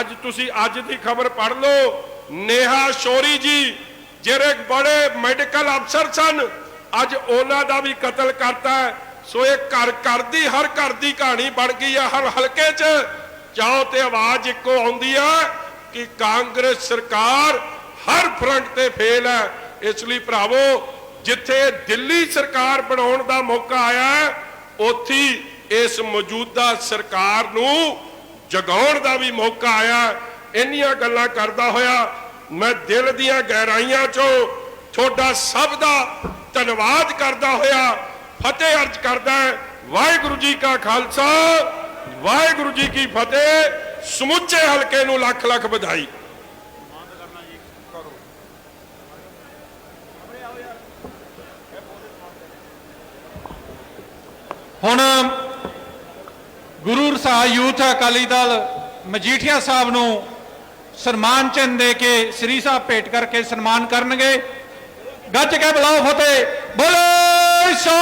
ਅੱਜ ਤੁਸੀਂ ਅੱਜ ਦੀ ਖਬਰ ਪੜ੍ਹ ਲਓ। ਨੇਹਾ ਸ਼ੋਰੀ ਜੀ, ਜਿਹੜੇ ਬੜੇ ਮੈਡੀਕਲ ਅਫਸਰ ਸਨ, ਅੱਜ ਉਹਨਾਂ ਦਾ ਵੀ ਕਤਲ ਕਰਤਾ ਸੋ ਇਹ ਘਰ ਘਰ ਦੀ, ਹਰ ਘਰ ਦੀ ਕਹਾਣੀ ਬਣ ਗਈ ਹੈ। ਹਰ ਹਲਕੇ 'ਚ ਜਾਓ ਤੇ ਆਵਾਜ਼ ਇੱਕੋ ਆਉਂਦੀ ਆ ਕਿ ਕਾਂਗਰਸ ਸਰਕਾਰ ਹਰ ਫਰੰਟ ਤੇ ਫੇਲ ਹੈ। ਇਸ ਲਈ ਭਰਾਵੋ, ਜਿੱਥੇ ਦਿੱਲੀ ਸਰਕਾਰ ਬਣਾਉਣ ਦਾ ਮੌਕਾ ਆਇਆ ਉੱਥੇ ਇਸ ਮੌਜੂਦਾ ਸਰਕਾਰ ਨੂੰ ਜਗਾਉਣ ਦਾ ਵੀ ਮੌਕਾ ਆਇਆ ਇੰਨੀਆਂ ਗੱਲਾਂ ਕਰਦਾ ਹੋਇਆ, ਮੈਂ ਦਿਲ ਦੀਆਂ ਗਹਿਰਾਈਆਂ 'ਚੋਂ ਤੁਹਾਡਾ ਸਭ ਦਾ ਧੰਨਵਾਦ ਕਰਦਾ ਹੋਇਆ, ਫਤਿਹ ਅਰਜ ਕਰਦਾ ਵਾਹਿਗੁਰੂ ਜੀ ਕਾ ਖਾਲਸਾ, ਵਾਹਿਗੁਰੂ ਜੀ ਕੀ ਫਤਿਹ, ਸਮੁੱਚੇ ਹਲਕੇ ਨੂੰ ਲੱਖ ਲੱਖ ਵਧਾਈ। ਹੁਣ ਗੁਰੂ ਰਸਾ ਯੂਥ ਅਕਾਲੀ ਦਲ ਮਜੀਠੀਆ ਸਾਹਿਬ ਨੂੰ ਸਨਮਾਨ ਚਿੰਨ੍ਹ ਦੇ ਕੇ ਸ੍ਰੀ ਸਾਹਿਬ ਭੇਟ ਕਰਕੇ ਸਨਮਾਨ ਕਰਨਗੇ। ਗੱਜ ਕੇ ਬੁਲਾਓ ਫਤਿਹ, ਬੋਲੇ ਸੋ